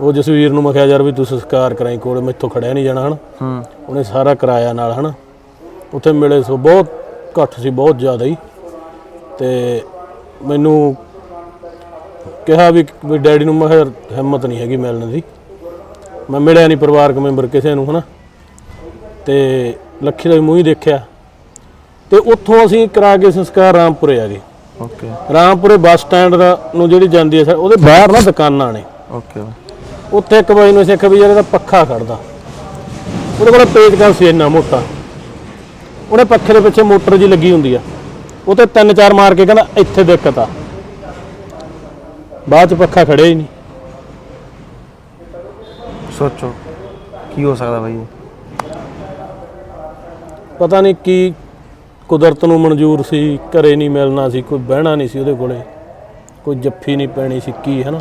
ਉਹ ਜਸਵੀਰ ਨੂੰ ਮੈਂ ਕਿਹਾ ਯਾਰ ਵੀ ਤੂੰ ਸੰਸਕਾਰ ਕਰਾਈ ਕੋਲ ਮੈਥੋਂ ਖੜਿਆ ਨਹੀਂ ਜਾਣਾ ਹਨ? ਹੂੰ। ਉਹਨੇ ਸਾਰਾ ਕਰਾਇਆ ਨਾਲ ਹਨਾ? ਉੱਥੇ ਮਿਲੇ ਸੋ ਬਹੁਤ ਘੱਟ ਸੀ ਬਹੁਤ ਜ਼ਿਆਦਾ ਹੀ ਤੇ ਮੈਨੂੰ ਕਿਹਾ ਵੀ ਵੀ ਡੈਡੀ ਨੂੰ ਮੈਂ ਕਿਹਾ ਹਿੰਮਤ ਨਹੀਂ ਹੈਗੀ ਮਿਲਣ ਦੀ। ਮੈਂ ਮਿਲਿਆ ਨਹੀਂ ਪਰਿਵਾਰਕ ਮੈਂਬਰ ਕਿਸੇ ਨੂੰ ਹਨਾ। ਤੇ ਲੱਖੀ ਦਾ ਮੂੰਹ ਹੀ ਦੇਖਿਆ। ਤੇ ਉੱਥੋਂ ਅਸੀਂ ਕਰਾ ਕੇ ਸੰਸਕਾਰ ਰਾਮਪੁਰੇ ਆ ਗਏ। ਓਕੇ। ਰਾਮਪੁਰੇ ਬੱਸ ਸਟੈਂਡ ਦਾ ਨੂੰ ਜਿਹੜੀ ਜਾਂਦੀ ਹੈ ਉਹਦੇ ਬਾਹਰ ਨਾ ਦੁਕਾਨਾਂ ਨੇ। ਓਕੇ। ਉੱਥੇ ਇੱਕ ਬਾਈ ਨੂੰ ਆਖਿਆ ਵੀ ਇਹਦਾ ਪੱਖਾ ਖੜਦਾ। ਉਹਦੇ ਕੋਲ ਪੇਚਕਸ ਸੀ ਇੰਨਾ ਮੋਟਾ। ਉਹਨੇ ਪੱਖੇ ਦੇ ਪਿੱਛੇ ਮੋਟਰ ਜੀ ਲੱਗੀ ਹੁੰਦੀ ਆ। ਉਹ ਤੇ ਤਿੰਨ ਚਾਰ ਮਾਰ ਕੇ ਕਹਿੰਦਾ ਇੱਥੇ ਦਿੱਕਤ ਆ ਬਾਅਦ ਚ ਪੱਖਾ ਖੜਿਆ ਹੀ ਨਹੀਂ। ਸੋਚੋ ਕੀ ਹੋ ਸਕਦਾ ਬਾਈ? ਪਤਾ ਨਹੀਂ ਕੀ ਕੁਦਰਤ ਨੂੰ ਮਨਜ਼ੂਰ ਸੀ ਘਰੇ ਨਹੀਂ ਮਿਲਣਾ ਸੀ ਕੋਈ ਬਹਿਣਾ ਨਹੀਂ ਸੀ ਉਹਦੇ ਕੋਲੇ। ਕੋਈ ਜੱਫੀ ਨਹੀਂ ਪੈਣੀ ਸੀ ਕੀ ਹੈ ਨਾ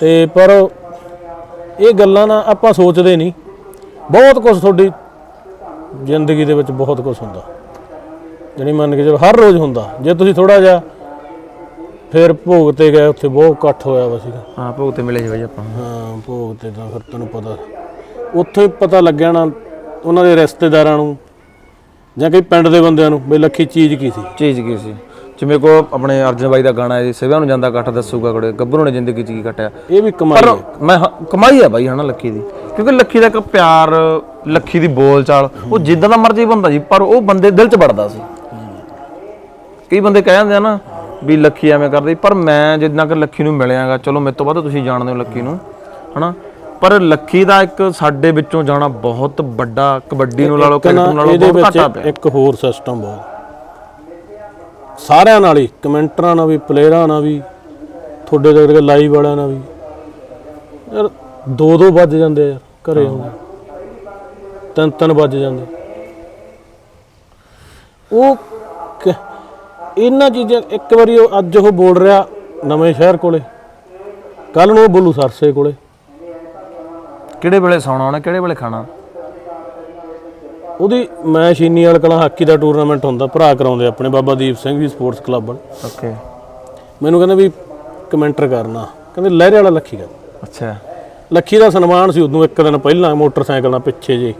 ਤੇ ਪਰ ਇਹ ਗੱਲਾਂ ਨਾ ਆਪਾਂ ਸੋਚਦੇ ਨਹੀਂ। ਬਹੁਤ ਕੁਝ ਤੁਹਾਡੀ ਜ਼ਿੰਦਗੀ ਦੇ ਵਿੱਚ ਬਹੁਤ ਕੁਝ ਹੁੰਦਾ। ਜਾਣੀ ਮੰਨ ਕੇ ਚਲੋ ਹਰ ਰੋਜ਼ ਹੁੰਦਾ। ਜੇ ਤੁਸੀਂ ਥੋੜਾ ਜਿਹਾ ਫਿਰ ਭੋਗ ਤੇ ਗਏ ਉੱਥੇ ਬਹੁਤ ਇਕੱਠ ਹੋਇਆ ਵਾ ਸੀਗਾ। ਹਾਂ ਭੋਗ ਤੇ ਮਿਲੇ ਸੀ ਬਾਈ ਆਪਾਂ। ਹਾਂ ਭੋਗ ਤੇ ਤਾਂ ਫਿਰ ਤੈਨੂੰ ਪਤਾ। ਉੱਥੇ ਪਤਾ ਲੱਗਿਆ ਨਾ ਉਹਨਾਂ ਦੇ ਰਿਸ਼ਤੇਦਾਰਾਂ ਨੂੰ ਜਾਂ ਕਈ ਪਿੰਡ ਦੇ ਬੰਦਿਆਂ ਨੂੰ ਵੀ ਲੱਖੀ ਚੀਜ਼ ਕੀ ਸੀ। ਚੀਜ਼ ਕੀ ਸੀ? ਜਿਵੇਂ ਕੋ ਆਪਣੇ ਅਰਜਨ ਬਾਈ ਦਾ ਗਾਣਾ ਹੈ ਜੀ ਸਿਵਿਆਂ ਨੂੰ ਜਾਂਦਾ ਇਕੱਠ ਦੱਸੂਗਾ ਕੁੜੇ ਗੱਭਰੂ ਨੇ ਜ਼ਿੰਦਗੀ 'ਚ ਕੀ ਕੱਟਿਆ। ਇਹ ਵੀ ਕਮਾਈ ਪਰ ਹੈ। ਮੈਂ ਹਾਂ- ਕਮਾਈ ਆ ਬਾਈ ਹਨਾ ਲੱਖੀ ਦੀ। ਕਿਉਂਕਿ ਲੱਖੀ ਦਾ ਇੱਕ ਪਿਆਰ ਲੱਖੀ ਦੀ ਬੋਲ ਚਾਲ ਉਹ ਜਿੱਦਾਂ ਦਾ ਮਰਜ਼ੀ ਬੰਦਾ ਜੀ ਪਰ ਉਹ ਬੰਦੇ ਦਿਲ 'ਚ ਵੜਦਾ ਸੀ। ਕਈ ਬੰਦੇ ਕਹਿ ਜਾਂਦੇ ਆ ਨਾ ਵੀ ਲੱਖੀ ਐਵੇਂ ਕਰਦੀ ਪਰ ਮੈਂ ਜਿੰਨਾ ਕਿ ਲੱਖੀ ਨੂੰ ਮਿਲਿਆਗਾ ਚਲੋ ਮੇਰੇ ਤੋਂ ਵੱਧ ਤੁਸੀਂ ਜਾਣਦੇ ਹੋ ਲੱਖੀ ਨੂੰ ਹਨਾ? ਪਰ ਲੱਖੀ ਦਾ ਇੱਕ ਸਾਡੇ ਵਿੱਚੋਂ ਜਾਣਾ ਬਹੁਤ ਵੱਡਾ ਕਬੱਡੀ ਨੂੰ ਲਾ ਲਓ ਕ੍ਰਿਕਟ ਨੂੰ ਲਾ ਲਓ ਬਹੁਤ ਘਾਟਾ ਪਿਆ। ਇੱਕ ਹੋਰ ਸਿਸਟਮ ਬਹੁਤ ਸਾਰਿਆਂ ਨਾਲ ਹੀ ਕਮੈਂਟਰਾਂ ਨਾਲ ਵੀ ਪਲੇਅਰਾਂ ਨਾਲ ਵੀ ਤੁਹਾਡੇ ਜਿਹੜੇ ਲਾਈਵ ਵਾਲਿਆਂ ਨਾਲ ਵੀ। ਯਾਰ ਦੋ ਦੋ ਵੱਜ ਜਾਂਦੇ ਆ ਯਾਰ ਘਰੇ ਆਉਂਦੇ। ਤਿੰਨ ਤਿੰਨ ਵੱਜ ਜਾਂਦੇ। ਉਹ ਕ- ਇਹਨਾਂ ਚੀਜ਼ਾਂ ਇੱਕ ਵਾਰੀ ਉਹ ਅੱਜ ਉਹ ਬੋਲ ਰਿਹਾ ਨਵੇਂ ਸ਼ਹਿਰ ਕੋਲੇ ਕੱਲ ਨੂੰ ਉਹ ਬੋਲੂ ਸਰਸੇ ਕੋਲੇ। ਕਿਹੜੇ ਵੇਲੇ ਸੌਣਾ ਉਹਨੇ ਕਿਹੜੇ ਵੇਲੇ ਖਾਣਾ? ਉਹਦੀ ਮੈਂ ਸ਼ੀਨੀ ਵਾਲ ਕਲਾਂ ਹਾਕੀ ਦਾ ਟੂਰਨਾਮੈਂਟ ਹੁੰਦਾ ਭਰਾ ਕਰਾਉਂਦੇ ਆਪਣੇ ਬਾਬਾ ਦੀਪ ਸਿੰਘ ਵੀ ਸਪੋਰਟਸ ਕਲੱਬ ਵਾਲੇ। ਓਕੇ। ਮੈਨੂੰ ਕਹਿੰਦੇ ਵੀ ਕਮੈਂਟਰ ਕਰਨਾ ਕਹਿੰਦੇ ਲਹਿਰੇ ਵਾਲਾ ਲੱਖੀ ਕਰ ਅੱਛਾ। ਲੱਖੀ ਦਾ ਸਨਮਾਨ ਸੀ ਉਦੋਂ ਇੱਕ ਦਿਨ ਪਹਿਲਾਂ ਮੋਟਰਸਾਈਕਲ ਨਾਲ ਪਿੱਛੇ ਜੇ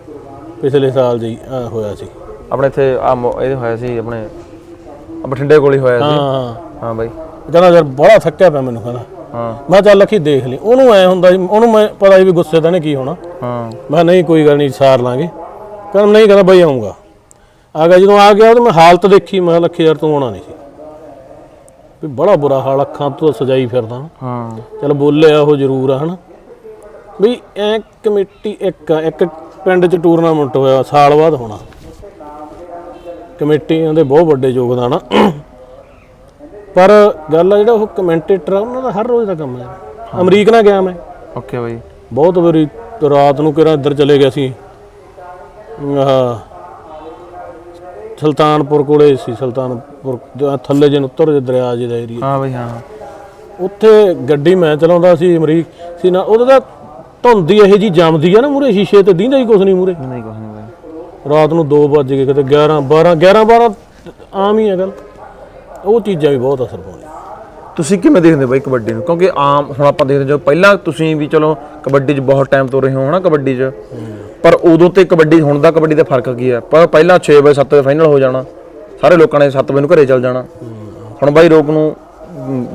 ਪਿਛਲੇ ਸਾਲ ਜੀ ਆਹ ਹੋਇਆ ਸੀ। ਆਪਣੇ ਇੱਥੇ ਆ ਇਹ ਹੋਇਆ ਸੀ ਆਪਣੇ ਆਹ ਬਠਿੰਡੇ ਕੋਲ ਹੀ ਹੋਇਆ ਸੀ। ਹਾਂ। ਹਾਂ ਬਾਈ। ਕਹਿੰਦਾ ਯਾਰ ਬੜਾ ਥੱਕਿਆ ਪਿਆ ਮੈਨੂੰ ਕਹਿੰਦਾ। ਹਾਂ। ਮੈਂ ਕਿਹਾ ਚੱਲ ਲੱਖੀ ਦੇਖ ਲਈ। ਉਹਨੂੰ ਐ ਹੁੰਦਾ ਸੀ ਉਹਨੂੰ ਮੈਂ ਪਤਾ ਸੀ ਵੀ ਗੁੱਸੇ ਤਾਂ ਨੇ ਕੀ ਹੋਣਾ। ਹਾਂ। ਮੈਂ ਕਿਹਾ ਨਹੀਂ ਕੋਈ ਗੱਲ ਨਹੀਂ ਸਾਰ ਲਾਂਗੇ। ਕਹਿੰਦਾ ਨਹੀਂ ਕਹਿੰਦਾ ਬਈ ਆਉਂਗਾ ਆ ਗਿਆ ਜਦੋਂ ਆ ਗਿਆ ਉਹਦੀ ਮੈਂ ਹਾਲਤ ਦੇਖੀ ਮੈਂ ਕਿਹਾ ਲੱਖੀ ਯਾਰ ਤੂੰ ਆਉਣਾ ਨਹੀਂ ਸੀ। ਵੀ ਬੜਾ ਬੁਰਾ ਹਾਲ ਅੱਖਾਂ ਤੋਂ ਸਜਾਈ ਫਿਰਦਾ। ਹਾਂ। ਚਲ ਬੋਲਿਆ ਉਹ ਜ਼ਰੂਰ ਆ ਹਨਾ। ਵੀ ਐ ਕਮੇਟੀ ਇੱਕ ਆ, ਇੱਕ ਪਿੰਡ 'ਚ ਟੂਰਨਾਮੈਂਟ ਹੋਇਆ ਸਾਲ ਬਾਅਦ ਹੋਣਾ। ਕਮੇਟੀਆਂ ਦੇ ਬਹੁਤ ਵੱਡੇ ਯੋਗਦਾਨ ਆ। ਪਰ ਗੱਲ ਆ ਜਿਹੜਾ ਉਹ ਕਮੈਂਟੇਟਰ ਆ ਉਹਨਾਂ ਦਾ ਹਰ ਰੋਜ਼ ਦਾ ਕੰਮ ਹੈ। ਅਮਰੀਕ ਨਾਲ ਗਿਆ ਮੈਂ। ਓਕੇ ਬਾਈ। ਬਹੁਤ ਵਾਰੀ ਰਾਤ ਨੂੰ ਕਿਹੜਾ ਇੱਧਰ ਚਲੇ ਗਏ ਸੀ। ਸੁਲਤਾਨਪੁਰ ਕੋਲੇ ਸੀ ਸੁਲਤਾਨਪੁਰ ਜੋ ਥੱਲੇ ਜਨ ਉੱਤਰ ਜੇ ਦਰਿਆ ਜੀ ਦਾ ਏਰੀਆ ਹਾਂ ਬਾਈ ਹਾਂ। ਉੱਥੇ ਗੱਡੀ ਮੈਂ ਚਲਾਉਂਦਾ ਸੀ ਅਮਰੀਕ ਸੀ ਨਾ ਉਹਦਾ ਧੁੰਦੀ ਇਹੋ ਜੀ ਜੰਮਦੀ ਆ ਨਾ ਮੂਰੇ ਸ਼ੀਸ਼ੇ ਤੇ ਦੀਂਦਾ ਹੀ ਕੁਛ ਨਹੀਂ ਮੂਰੇ ਨਹੀਂ ਕੁਝ ਨਹੀਂ ਰਾਤ ਨੂੰ 2 ਵਜ ਗਏ ਕਿਤੇ 11 12 11 12 ਆਮ ਹੀ ਹੈ ਗੱਲ। ਉਹ ਚੀਜ਼ਾਂ ਵੀ ਬਹੁਤ ਅਸਰ ਪਾਉਂਦੀਆਂ। ਤੁਸੀਂ ਕਿਵੇਂ ਦੇਖਦੇ ਬਾਈ ਕਬੱਡੀ ਨੂੰ? ਕਿਉਂਕਿ ਆਮ ਹੁਣ ਆਪਾਂ ਦੇਖਦੇ ਜੋ ਪਹਿਲਾਂ ਤੁਸੀਂ ਵੀ ਚਲੋ ਕਬੱਡੀ 'ਚ ਬਹੁਤ ਟਾਈਮ ਤੋਂ ਰਹੇ ਹੋ ਹਨਾ ਕਬੱਡੀ 'ਚ। ਪਰ ਉਦੋਂ ਤੇ ਕਬੱਡੀ ਹੁਣ ਦਾ ਕਬੱਡੀ ਦਾ ਫ਼ਰਕ ਕੀ ਹੈ ਪਰ ਪਹਿਲਾਂ 6 ਵਜੇ 7 ਵਜੇ ਫਾਈਨਲ ਹੋ ਜਾਣਾ। ਸਾਰੇ ਲੋਕਾਂ ਨੇ 7 ਵਜੇ ਨੂੰ ਘਰੇ ਚੱਲ ਜਾਣਾ। ਹੁਣ ਬਾਈ ਰੋਕ ਨੂੰ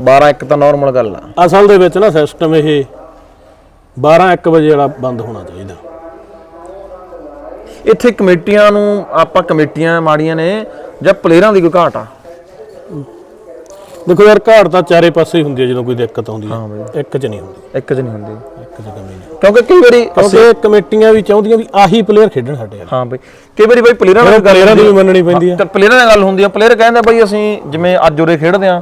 12 1 ਤਾਂ ਨਾਰਮਲ ਗੱਲ ਆ। ਅਸਲ ਦੇ ਵਿੱਚ ਨਾ ਸਿਸਟਮ ਇਹ 12 1 ਵਜੇ ਵਾਲਾ ਬੰਦ ਹੋਣਾ ਚਾਹੀਦਾ। ਇੱਥੇ ਕਮੇਟੀਆਂ ਨੂੰ ਆਪਾਂ ਕਮੇਟੀਆਂ ਮਾੜੀਆਂ ਨੇ ਜਾਂ ਪਲੇਅਰਾਂ ਦੀ ਕੋਈ ਘਾਟ ਆ? ਦੇਖੋ ਯਾਰ ਘਾਟ ਤਾਂ ਚਾਰੇ ਪਾਸੇ ਹੀ ਹੁੰਦੀ ਹੈ ਜਦੋਂ ਕੋਈ ਦਿੱਕਤ ਆਉਂਦੀ ਹੈ ਇੱਕ 'ਚ ਨਹੀਂ ਹੁੰਦੀ। ਇੱਕ 'ਚ ਨਹੀਂ ਹੁੰਦੀ। ਇੱਕ 'ਚ ਕਮੀ ਨਹੀਂ। ਕਿਉਂਕਿ ਕਈ ਵਾਰੀ ਕਿਉਂਕਿ ਕਮੇਟੀਆਂ ਵੀ ਚਾਹੁੰਦੀਆਂ ਵੀ ਆਹੀ ਪਲੇਅਰ ਖੇਡਣ ਸਾਡੇ ਨਾਲ ਹਾਂ ਬਾਈ। ਕਈ ਵਾਰੀ ਬਾਈ ਪਲੇਅਰਾਂ ਨਾਲ ਗੱਲ ਪਲੇਅਰਾਂ ਦੀ ਵੀ ਮੰਨਣੀ ਪੈਂਦੀ ਹੈ ਤੇ ਪਲੇਅਰਾਂ ਨਾਲ ਗੱਲ ਹੁੰਦੀ ਆ। ਪਲੇਅਰ ਕਹਿੰਦੇ ਬਾਈ ਅਸੀਂ ਜਿਵੇਂ ਅੱਜ ਉਰੇ ਖੇਡਦੇ ਆ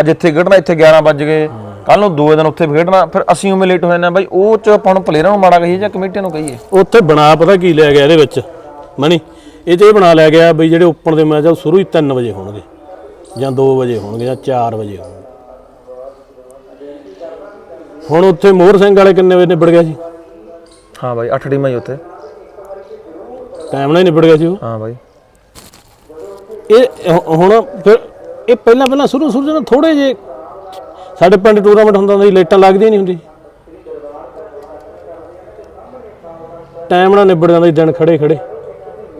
ਅੱਜ ਇੱਥੇ ਖੇਡਣਾ ਇੱਥੇ 11 ਵੱਜ ਗਏ। ਕੱਲ ਨੂੰ ਦੋ ਦਿਨ ਉੱਥੇ ਖੇਡਣਾ ਫਿਰ ਅਸੀਂ ਉਵੇਂ ਲੇਟ ਹੋ ਜਾਂਦੇ ਆ ਬਾਈ। ਉਹ ਚ ਆਪਾਂ ਨੂੰ ਪਲੇਅਰਾਂ ਨੂੰ ਮਾੜਾ ਕਹੀਏ ਜਾਂ ਕਮੇਟੀਆਂ ਨੂੰ ਕਹੀਏ? ਉੱਥੇ ਬਣਾ ਪਤਾ ਕੀ ਲਿਆ ਗਿਆ ਇਹਦੇ ਵਿੱਚ? ਮਣੀ ਇਹ 'ਚ ਇਹ ਬਣਾ ਲਿਆ ਗਿਆ ਬਈ ਜਿਹੜੇ ਓਪਨ ਦੇ ਮੈਚ ਆ ਉਹ ਸ਼ੁਰੂ ਹੀ 3 ਵਜੇ ਹੋਣਗੇ ਜਾਂ 2 ਵਜੇ ਹੋਣਗੇ ਜਾਂ 4 ਵਜੇ ਹੋਣਗੇ। ਹੁਣ ਉੱਥੇ ਮੋਹਰ ਸਿੰਘ ਵਾਲੇ ਕਿੰਨੇ ਵਜੇ ਨਿਬੜ ਗਿਆ ਸੀ ਹਾਂ ਬਾਈ 8 ਟੀਮਾਂ ਹੀ ਉੱਥੇ। ਟਾਈਮ ਨਾਲ ਹੀ ਨਿਬੜ ਗਿਆ ਸੀ ਉਹ? ਹਾਂ ਬਾਈ। ਇਹ ਹੁ- ਹੁਣ ਫਿਰ ਇਹ ਪਹਿਲਾਂ ਪਹਿਲਾਂ ਸ਼ੁਰੂ ਸ਼ੁਰੂ ਜਦੋਂ ਥੋੜੇ ਜੇ ਸਾਡੇ ਪਿੰਡ ਟੂਰਨਾਮੈਂਟ ਹੁੰਦਾ ਹੁੰਦਾ ਸੀ ਲਾਈਟਾਂ ਲੱਗਦੀਆਂ ਨਹੀਂ ਹੁੰਦੀ ਟਾਈਮ ਨਾਲ ਨਿਬੜ ਜਾਂਦਾ ਸੀ ਦਿਨ ਖੜੇ ਖੜੇ।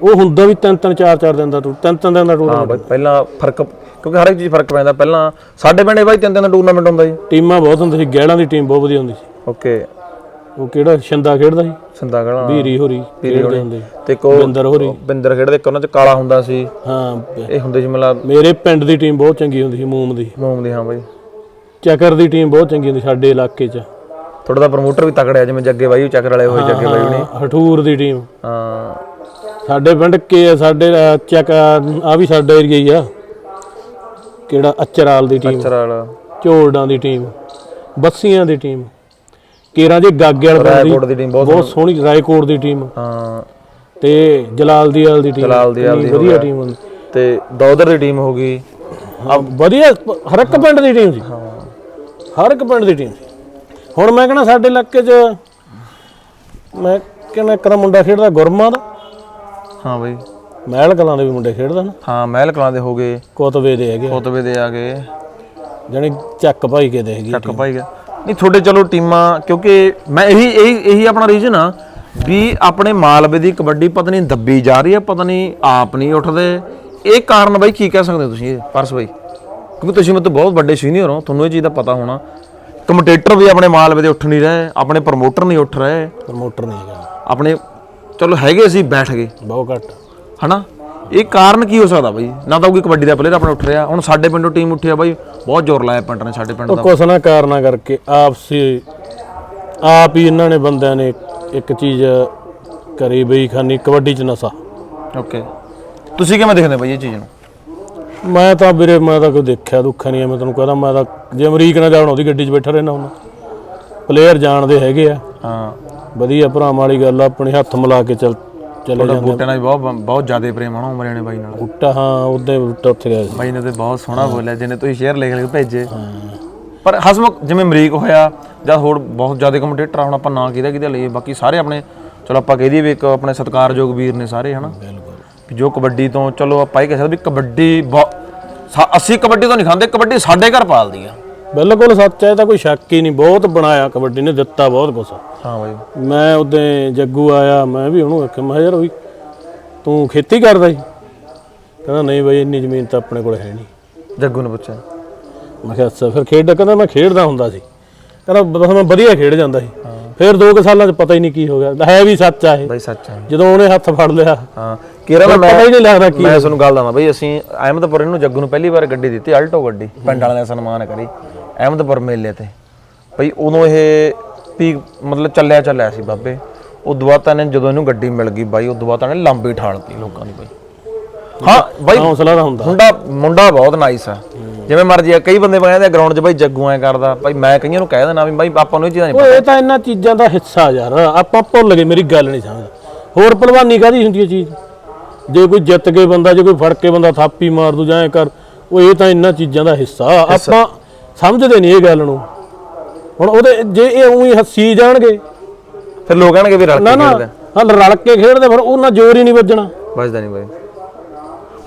ਉਹ ਹੁੰਦਾ ਵੀ ਤਿੰਨ ਤਿੰਨ ਚਾਰ ਚਾਰ ਦਿਨ ਦਾ ਟੂਰ ਤਿੰਨ ਤਿੰਨ ਦਿਨ ਦਾ ਹਾਂ ਟੂਰਨਾਮੈਂਟ ਬਾਈ ਪਹਿਲਾਂ ਫ਼ਰਕ ਕਿਉਂਕਿ ਹਰ ਇੱਕ ਚੀਜ਼ ਫ਼ਰਕ ਪੈਂਦਾ। ਪਹਿਲਾਂ ਸਾਡੇ ਪਿੰਡੇ ਬਾਈ ਤਿੰਨ ਤਿੰਨ ਦਾ ਟੂਰਨਾਮੈਂਟ ਹੁੰਦਾ ਜੀ। ਟੀਮਾਂ ਬਹੁਤ ਹੁੰਦੀ ਸੀ ਗੈਲਾਂ ਦੀ ਟੀਮ ਬਹੁਤ ਵਧੀਆ ਹੁੰਦੀ ਸੀ। ਓਕੇ। ਉਹ ਕਿਹੜਾ ਛੰਦਾ ਖੇਡਦਾ ਸੀ? ਸੰਦਾਗੜਾ ਵੀਰੀ ਹੋਰੀ ਖੇਡਦੇ ਹੁੰਦੇ ਸੀ। ਤੇ ਕੋ ਬਿੰਦਰ ਹੋਰੀ। ਬਿੰਦਰ ਖੇਡਦੇ ਇੱਕ ਉਹਨਾਂ ਚ ਕਾਲਾ ਹੁੰਦਾ ਸੀ। ਹਾਂ। ਇਹ ਹੁੰਦੇ ਸੀ ਮਤਲਬ ਮੇਰੇ ਪਿੰਡ ਦੀ ਟੀਮ ਬਹੁਤ ਚੰਗੀ ਹੁੰਦੀ ਸੀ ਮੂਮ ਦੀ। ਮੋਮ ਦੀ ਹਾਂ ਬਾਈ। ਚੱਕਰ ਦੀ ਟੀਮ ਬਹੁਤ ਚੰਗੀ ਹੁੰਦੀ ਸਾਡੇ ਇਲਾਕੇ 'ਚ। ਥੋੜਾ ਦਾ ਪ੍ਰਮੋਟਰ ਵੀ ਤਕੜਿਆ ਜਿਵੇਂ ਜੱਗੇ ਬਾਈ ਚੱਕਰ ਵਾਲੇ ਹੋਏ ਜੱਗੇ ਬਾਈ ਹੁਣੀ। ਹਾਂ, ਹਠੂਰ ਦੀ ਟੀਮ। ਹਾਂ। ਸਾਡੇ ਪਿੰਡ ਕੇ ਸਾਡੇ ਚੱਕ ਆ ਵੀ ਸਾਡਾ ਏਰੀਆ ਹੀ ਆ। ਕਿਹੜਾ ਅਚਰਾਲ ਦੀ ਟੀਮ। ਚਰਾਲ ਝੋਲਡਾਂ ਦੀ ਟੀਮ। ਬੱਸੀਆਂ ਦੀ ਟੀਮ। ਕੇਰਾਂ ਦੇ ਗਾਗੇ ਵਾਲੇ ਦੀ ਟੀਮ ਬਹੁਤ ਸੋਹਣੀ ਰਾਏਕੋਟ ਦੀ ਟੀਮ। ਹਾਂ। ਤੇ ਜਲਾਲ ਦੀ ਟੀਮ। ਜਲਾਲ ਦੀ ਹੋ ਵਧੀਆ। ਟੀਮ ਹੁੰਦੀ। ਤੇ ਦੌਦਰ ਦੀ ਟੀਮ ਹੋ ਗਈ। ਆ ਵਧੀਆ ਹਰ ਇੱਕ ਪਿੰਡ ਦੀ ਟੀਮ ਸੀ। ਹਰ ਇੱਕ ਪਿੰਡ ਦੀ ਟੀਮ। ਸੀ ਹੁਣ ਮੈਂ ਕਹਿੰਦਾ ਸਾਡੇ ਇਲਾਕੇ 'ਚ ਮੈਂ ਕਹਿੰਦਾ ਇੱਕ ਦਾ ਮੁੰਡਾ ਖੇਡਦਾ ਗੁਰਮਾ ਦਾ। ਹਾਂ ਬਾਈ। ਮਹਿਲ ਕਲਾਂ ਦੇ ਵੀ ਮੁੰਡੇ ਖੇਡਦਾ ਨਾ। ਹਾਂ ਮਹਿਲ ਕਲਾਂ ਦੇ ਹੋ ਗਏ। ਕੋਤਵੇ ਦੇ ਹੈਗੇ। ਕੋਤਵੇ ਦੇ ਆ ਗਏ। ਜਾਣੀ ਚੱਕ ਭਾਈ ਕੇ ਦੇ ਹੈਗੀ ਚੱਕ ਭਾਈ ਗਿਆ ਨਹੀਂ ਤੁਹਾਡੇ ਚਲੋ ਟੀਮਾਂ ਕਿਉਂਕਿ ਮੈਂ ਇਹੀ ਇਹੀ ਇਹੀ ਆਪਣਾ ਰੀਜਨ ਆ ਵੀ ਆਪਣੇ ਮਾਲਵੇ ਦੀ ਕਬੱਡੀ ਪਤਾ ਨਹੀਂ ਦੱਬੀ ਜਾ ਰਹੀ ਹੈ ਪਤਾ ਨਹੀਂ ਆਪ ਨਹੀਂ ਉੱਠਦੇ। ਇਹ ਕਾਰਨ ਬਾਈ ਕੀ ਕਹਿ ਸਕਦੇ ਤੁਸੀਂ ਇਹ? ਪਰਸ ਬਾਈ। ਕਿਉਂਕਿ ਤੁਸੀਂ ਤੋਂ ਬਹੁਤ ਵੱਡੇ ਸੀਨੀਅਰ ਹੋ ਤੁਹਾਨੂੰ ਇਹ ਚੀਜ਼ ਦਾ ਪਤਾ ਹੋਣਾ। ਕਮੈਂਟੇਟਰ ਵੀ ਆਪਣੇ ਮਾਲਵੇ ਦੇ ਉੱਠ ਨਹੀਂ ਰਹੇ ਆਪਣੇ ਪ੍ਰਮੋਟਰ ਨਹੀਂ ਉੱਠ ਰਹੇ। ਪ੍ਰਮੋਟਰ ਨਹੀਂ ਹੈਗਾ। ਆਪਣੇ ਚਲੋ ਹੈਗੇ ਸੀ ਬੈਠ ਗਏ। ਬਹੁਤ ਘੱਟ। ਹਨਾ? ਇਹ ਕਾਰਨ ਕੀ ਹੋ ਸਕਦਾ ਬਾਈ? ਨਾ ਤਾਂ ਕੋਈ ਕਬੱਡੀ ਦਾ ਪਲੇਅਰ ਆਪਣਾ ਉੱਠ ਰਿਹਾ। ਹੁਣ ਸਾਡੇ ਪਿੰਡੋਂ ਟੀਮ ਉੱਠੀ ਆ ਬਾਈ ਬਹੁਤ ਜ਼ੋਰ ਲਾਇਆ ਪਿੰਡ ਨੇ ਸਾਡੇ ਪਿੰਡ ਉਹ ਦਾ। ਕੁਛ ਨਾ ਕਾਰਨਾ ਕਰਕੇ ਆਪਸੀ ਆਪ ਹੀ ਇਹਨਾਂ ਨੇ ਬੰਦਿਆਂ ਨੇ ਇੱਕ ਚੀਜ਼ ਕਰੀ ਬਈ ਖਾਨੀ ਕਬੱਡੀ ਚ ਨਸ਼ਾ। ਓਕੇ ਤੁਸੀਂ ਕਿਵੇਂ ਦੇਖਦੇ ਬਾਈ ਇਹ ਚੀਜ਼ ਨੂੰ? ਮੈਂ ਤਾਂ ਵੀਰੇ ਮੈਂ ਤਾਂ ਕੋਈ ਦੇਖਿਆ ਦੁੱਖਾ ਨਹੀਂ ਐ ਮੈਂ ਤੈਨੂੰ ਕਹਦਾ ਮੈਂ ਤਾਂ ਜੇ ਅਮਰੀਕ ਨਾਲ ਜਾਣ ਉਹਦੀ ਗੱਡੀ 'ਚ ਬੈਠਾ ਰਹਿਣਾ ਹੁੰਦਾ। ਪਲੇਅਰ ਜਾਣਦੇ ਹੈਗੇ ਆ। ਹਾਂ। ਵਧੀਆ ਭਰਾਵਾਂ ਵਾਲੀ ਗੱਲ ਆ ਆਪਣੇ ਹੱਥ ਮਿਲਾ ਕੇ ਚੱਲ ਚਲੇ ਜਾਂਦੇ ਬੂਟੇ ਨਾਲ ਬਹੁਤ ਬਹੁਤ ਜ਼ਿਆਦਾ ਪ੍ਰੇਮ ਹਨਾ ਉਮਰਿਆਣੇ ਬਾਈ ਨਾਲ। ਬੁੱਟਾ ਹਾਂ ਉਹਦੇ ਬੁੱਟਾ ਉੱਥੇ ਗਿਆ ਬਾਈ ਨੇ ਤੇ ਬਹੁਤ ਸੋਹਣਾ ਬੋਲਿਆ ਜਿਹਨੇ ਤੁਸੀਂ ਸ਼ੇਅਰ ਲਿਖ ਲਿਖ ਭੇਜੇ ਪਰ ਹਸਮੁਖ ਜਿਵੇਂ ਅਮਰੀਕ ਹੋਇਆ ਜਾਂ ਹੋਰ ਬਹੁਤ ਜ਼ਿਆਦਾ ਕਮੈਂਟੇਟਰ ਹੁਣ ਆਪਾਂ ਨਾਂ ਕਿਹਦਾ ਕਿਹਦਾ ਲਈਏ ਬਾਕੀ ਸਾਰੇ ਆਪਣੇ ਚਲੋ ਆਪਾਂ ਕਹਿ ਦਈਏ ਵੀ ਇੱਕ ਆਪਣੇ ਸਤਿਕਾਰਯੋਗ ਵੀਰ ਨੇ ਸਾਰੇ ਹਨਾ? ਜੋ ਕਬੱਡੀ ਤੋਂ ਚਲੋ ਆਪਾਂ ਇਹ ਕਹਿ ਸਕਦੇ ਵੀ ਕਬੱਡੀ ਬਹੁ- ਸਾ- ਅਸੀਂ ਕਬੱਡੀ ਤੋਂ ਨਹੀਂ ਖਾਂਦੇ ਕਬੱਡੀ ਸਾਡੇ ਘਰ ਪਾਲਦੀ ਆ। ਬਿਲਕੁਲ ਸੱਚ ਹੈ ਇਹ ਤਾਂ ਕੋਈ ਸ਼ੱਕ ਹੀ ਨਹੀਂ। ਬਹੁਤ ਬਣਾਇਆ ਕਬੱਡੀ ਨੇ ਦਿੱਤਾ ਬਹੁਤ ਕੁਛ। ਹਾਂ ਬਾਈ। ਮੈਂ ਉਦੋਂ ਜੱਗੂ ਆਇਆ ਮੈਂ ਵੀ ਉਹਨੂੰ ਆਖਿਆ ਮੈਂ ਕਿਹਾ ਯਾਰ ਵੀ ਤੂੰ ਖੇਤੀ ਕਰਦਾ ਸੀ? ਕਹਿੰਦਾ ਨਹੀਂ ਬਾਈ ਇੰਨੀ ਜ਼ਮੀਨ ਤਾਂ ਆਪਣੇ ਕੋਲ ਹੈ ਨਹੀਂ। ਜੱਗੂ ਨੇ ਪੁੱਛਿਆ। ਮੈਂ ਕਿਹਾ ਅੱਛਾ ਫਿਰ ਖੇਡ ਕਹਿੰਦਾ ਮੈਂ ਖੇਡਦਾ ਹੁੰਦਾ ਸੀ। ਕਹਿੰਦਾ ਬਸ ਮੈਂ ਵਧੀਆ ਖੇਡ ਜਾਂਦਾ ਸੀ। ਫਿਰ ਦੋ ਕੁ ਸਾਲਾਂ 'ਚ ਪਤਾ ਹੀ ਨਹੀਂ ਕੀ ਹੋ ਗਿਆ। ਹੈ ਵੀ ਸੱਚ ਆ ਇਹ। ਬਾਈ ਸੱਚ ਹੈ ਜਦੋਂ ਉਹਨੇ ਹੱਥ ਫੜ ਲਿਆ। ਹਾਂ। ਕਿਰਾ ਪਤਾ ਮੈਂ ਹੀ ਨਹੀਂ ਲੱਗਦਾ ਕੀ ਮੈਂ ਤੁਹਾਨੂੰ ਗੱਲ ਦੱਸਾਂ ਬਈ ਅਸੀਂ ਅਹਿਮਦਪੁਰ ਇਹਨੂੰ ਜੱਗੂ ਨੂੰ ਪਹਿਲੀ ਵਾਰ ਗੱਡੀ ਦਿੱਤੀ ਆਲਟੋ ਗੱਡੀ। ਪਿੰਡ ਵਾਲਿਆਂ ਨੇ ਸਨਮਾਨ ਕਰੀ ਅਹਿਮਦਪੁਰ ਮੇਲੇ ਤੇ। ਬਈ ਉਦੋਂ ਇਹ ਪੀ ਮਤਲਬ ਚੱਲਿਆ ਚੱਲਿਆ ਸੀ ਬਾਬੇ। ਬਾਅਦ ਤਾਂ ਇਹਨੇ ਜਦੋਂ ਇਹਨੂੰ ਗੱਡੀ ਮਿਲ ਗਈ ਬਾਈ ਉਦੋਂ ਬਾਅਦ ਤਾਂ ਇਹਨੇ ਲੰਬੀ ਠਾਲਤੀ ਲੋਕਾਂ ਦੀ ਬਾਈ। ਹਾਂ ਬਾਈ ਹੌਸਲਾ ਦਾ ਹੁੰਦਾ। ਮੁੰਡਾ ਮੁੰਡਾ ਬਹੁਤ ਨਾਈਸ ਆ। ਜਿਵੇਂ ਮਰਜ਼ੀ ਆ ਕਈ ਬੰਦੇ ਕਹਿੰਦੇ ਗਰਾਊਂਡ 'ਚ ਬਾਈ ਜੱਗੂ ਐ ਕਰਦਾ। ਬਾਈ ਮੈਂ ਕਈਆਂ ਨੂੰ ਕਹਿ ਦੇਣਾ ਵੀ ਬਾਈ ਆਪਾਂ ਨੂੰ ਇਹ ਚੀਜ਼ਾਂ ਨਹੀਂ ਓਏ ਇਹ ਤਾਂ ਇਹਨਾਂ ਚੀਜ਼ਾਂ ਦਾ ਹਿੱਸਾ ਯਾਰ ਆਪਾਂ ਭੁੱਲ ਗਏ ਮੇਰੀ ਗੱਲ ਨਹੀਂ ਸਮਝਦਾ ਹੋਰ ਪਹਿਲਵਾਨੀ ਕਾਦੀ ਹੁੰਦੀ ਹੈ ਚੀਜ਼? ਜੇ ਕੋਈ ਜਿੱਤ ਕੇ ਬੰਦਾ ਜੇ ਕੋਈ ਫੜ ਕੇ ਬੰਦਾ ਥਾਪੀ ਮਾਰ ਦੂ ਜਾਂ ਐਂ ਕਰ ਉਹ ਇਹ ਤਾਂ ਇਹਨਾਂ ਚੀਜ਼ਾਂ ਦਾ ਹਿੱਸਾ ਆਪਾਂ ਸਮਝਦੇ ਨਹੀਂ ਇਹ ਗੱਲ ਨੂੰ। ਹੁਣ ਉਹਦੇ ਜੇ ਇਹ ਉਹੀ ਹੱਸੀ ਜਾਣਗੇ। ਫਿਰ ਲੋਕ ਕਹਿਣਗੇ ਵੀ ਰਲ ਕੇ ਖੇਡਦਾ ਹਲ ਰਲ ਕੇ ਖੇਡਦੇ ਫਿਰ ਉਹਨਾਂ ਜ਼ੋਰ ਹੀ ਨਹੀਂ ਵੱਜਣਾ। ਵੱਜਦਾ ਨਹੀਂ ਬਾਈ।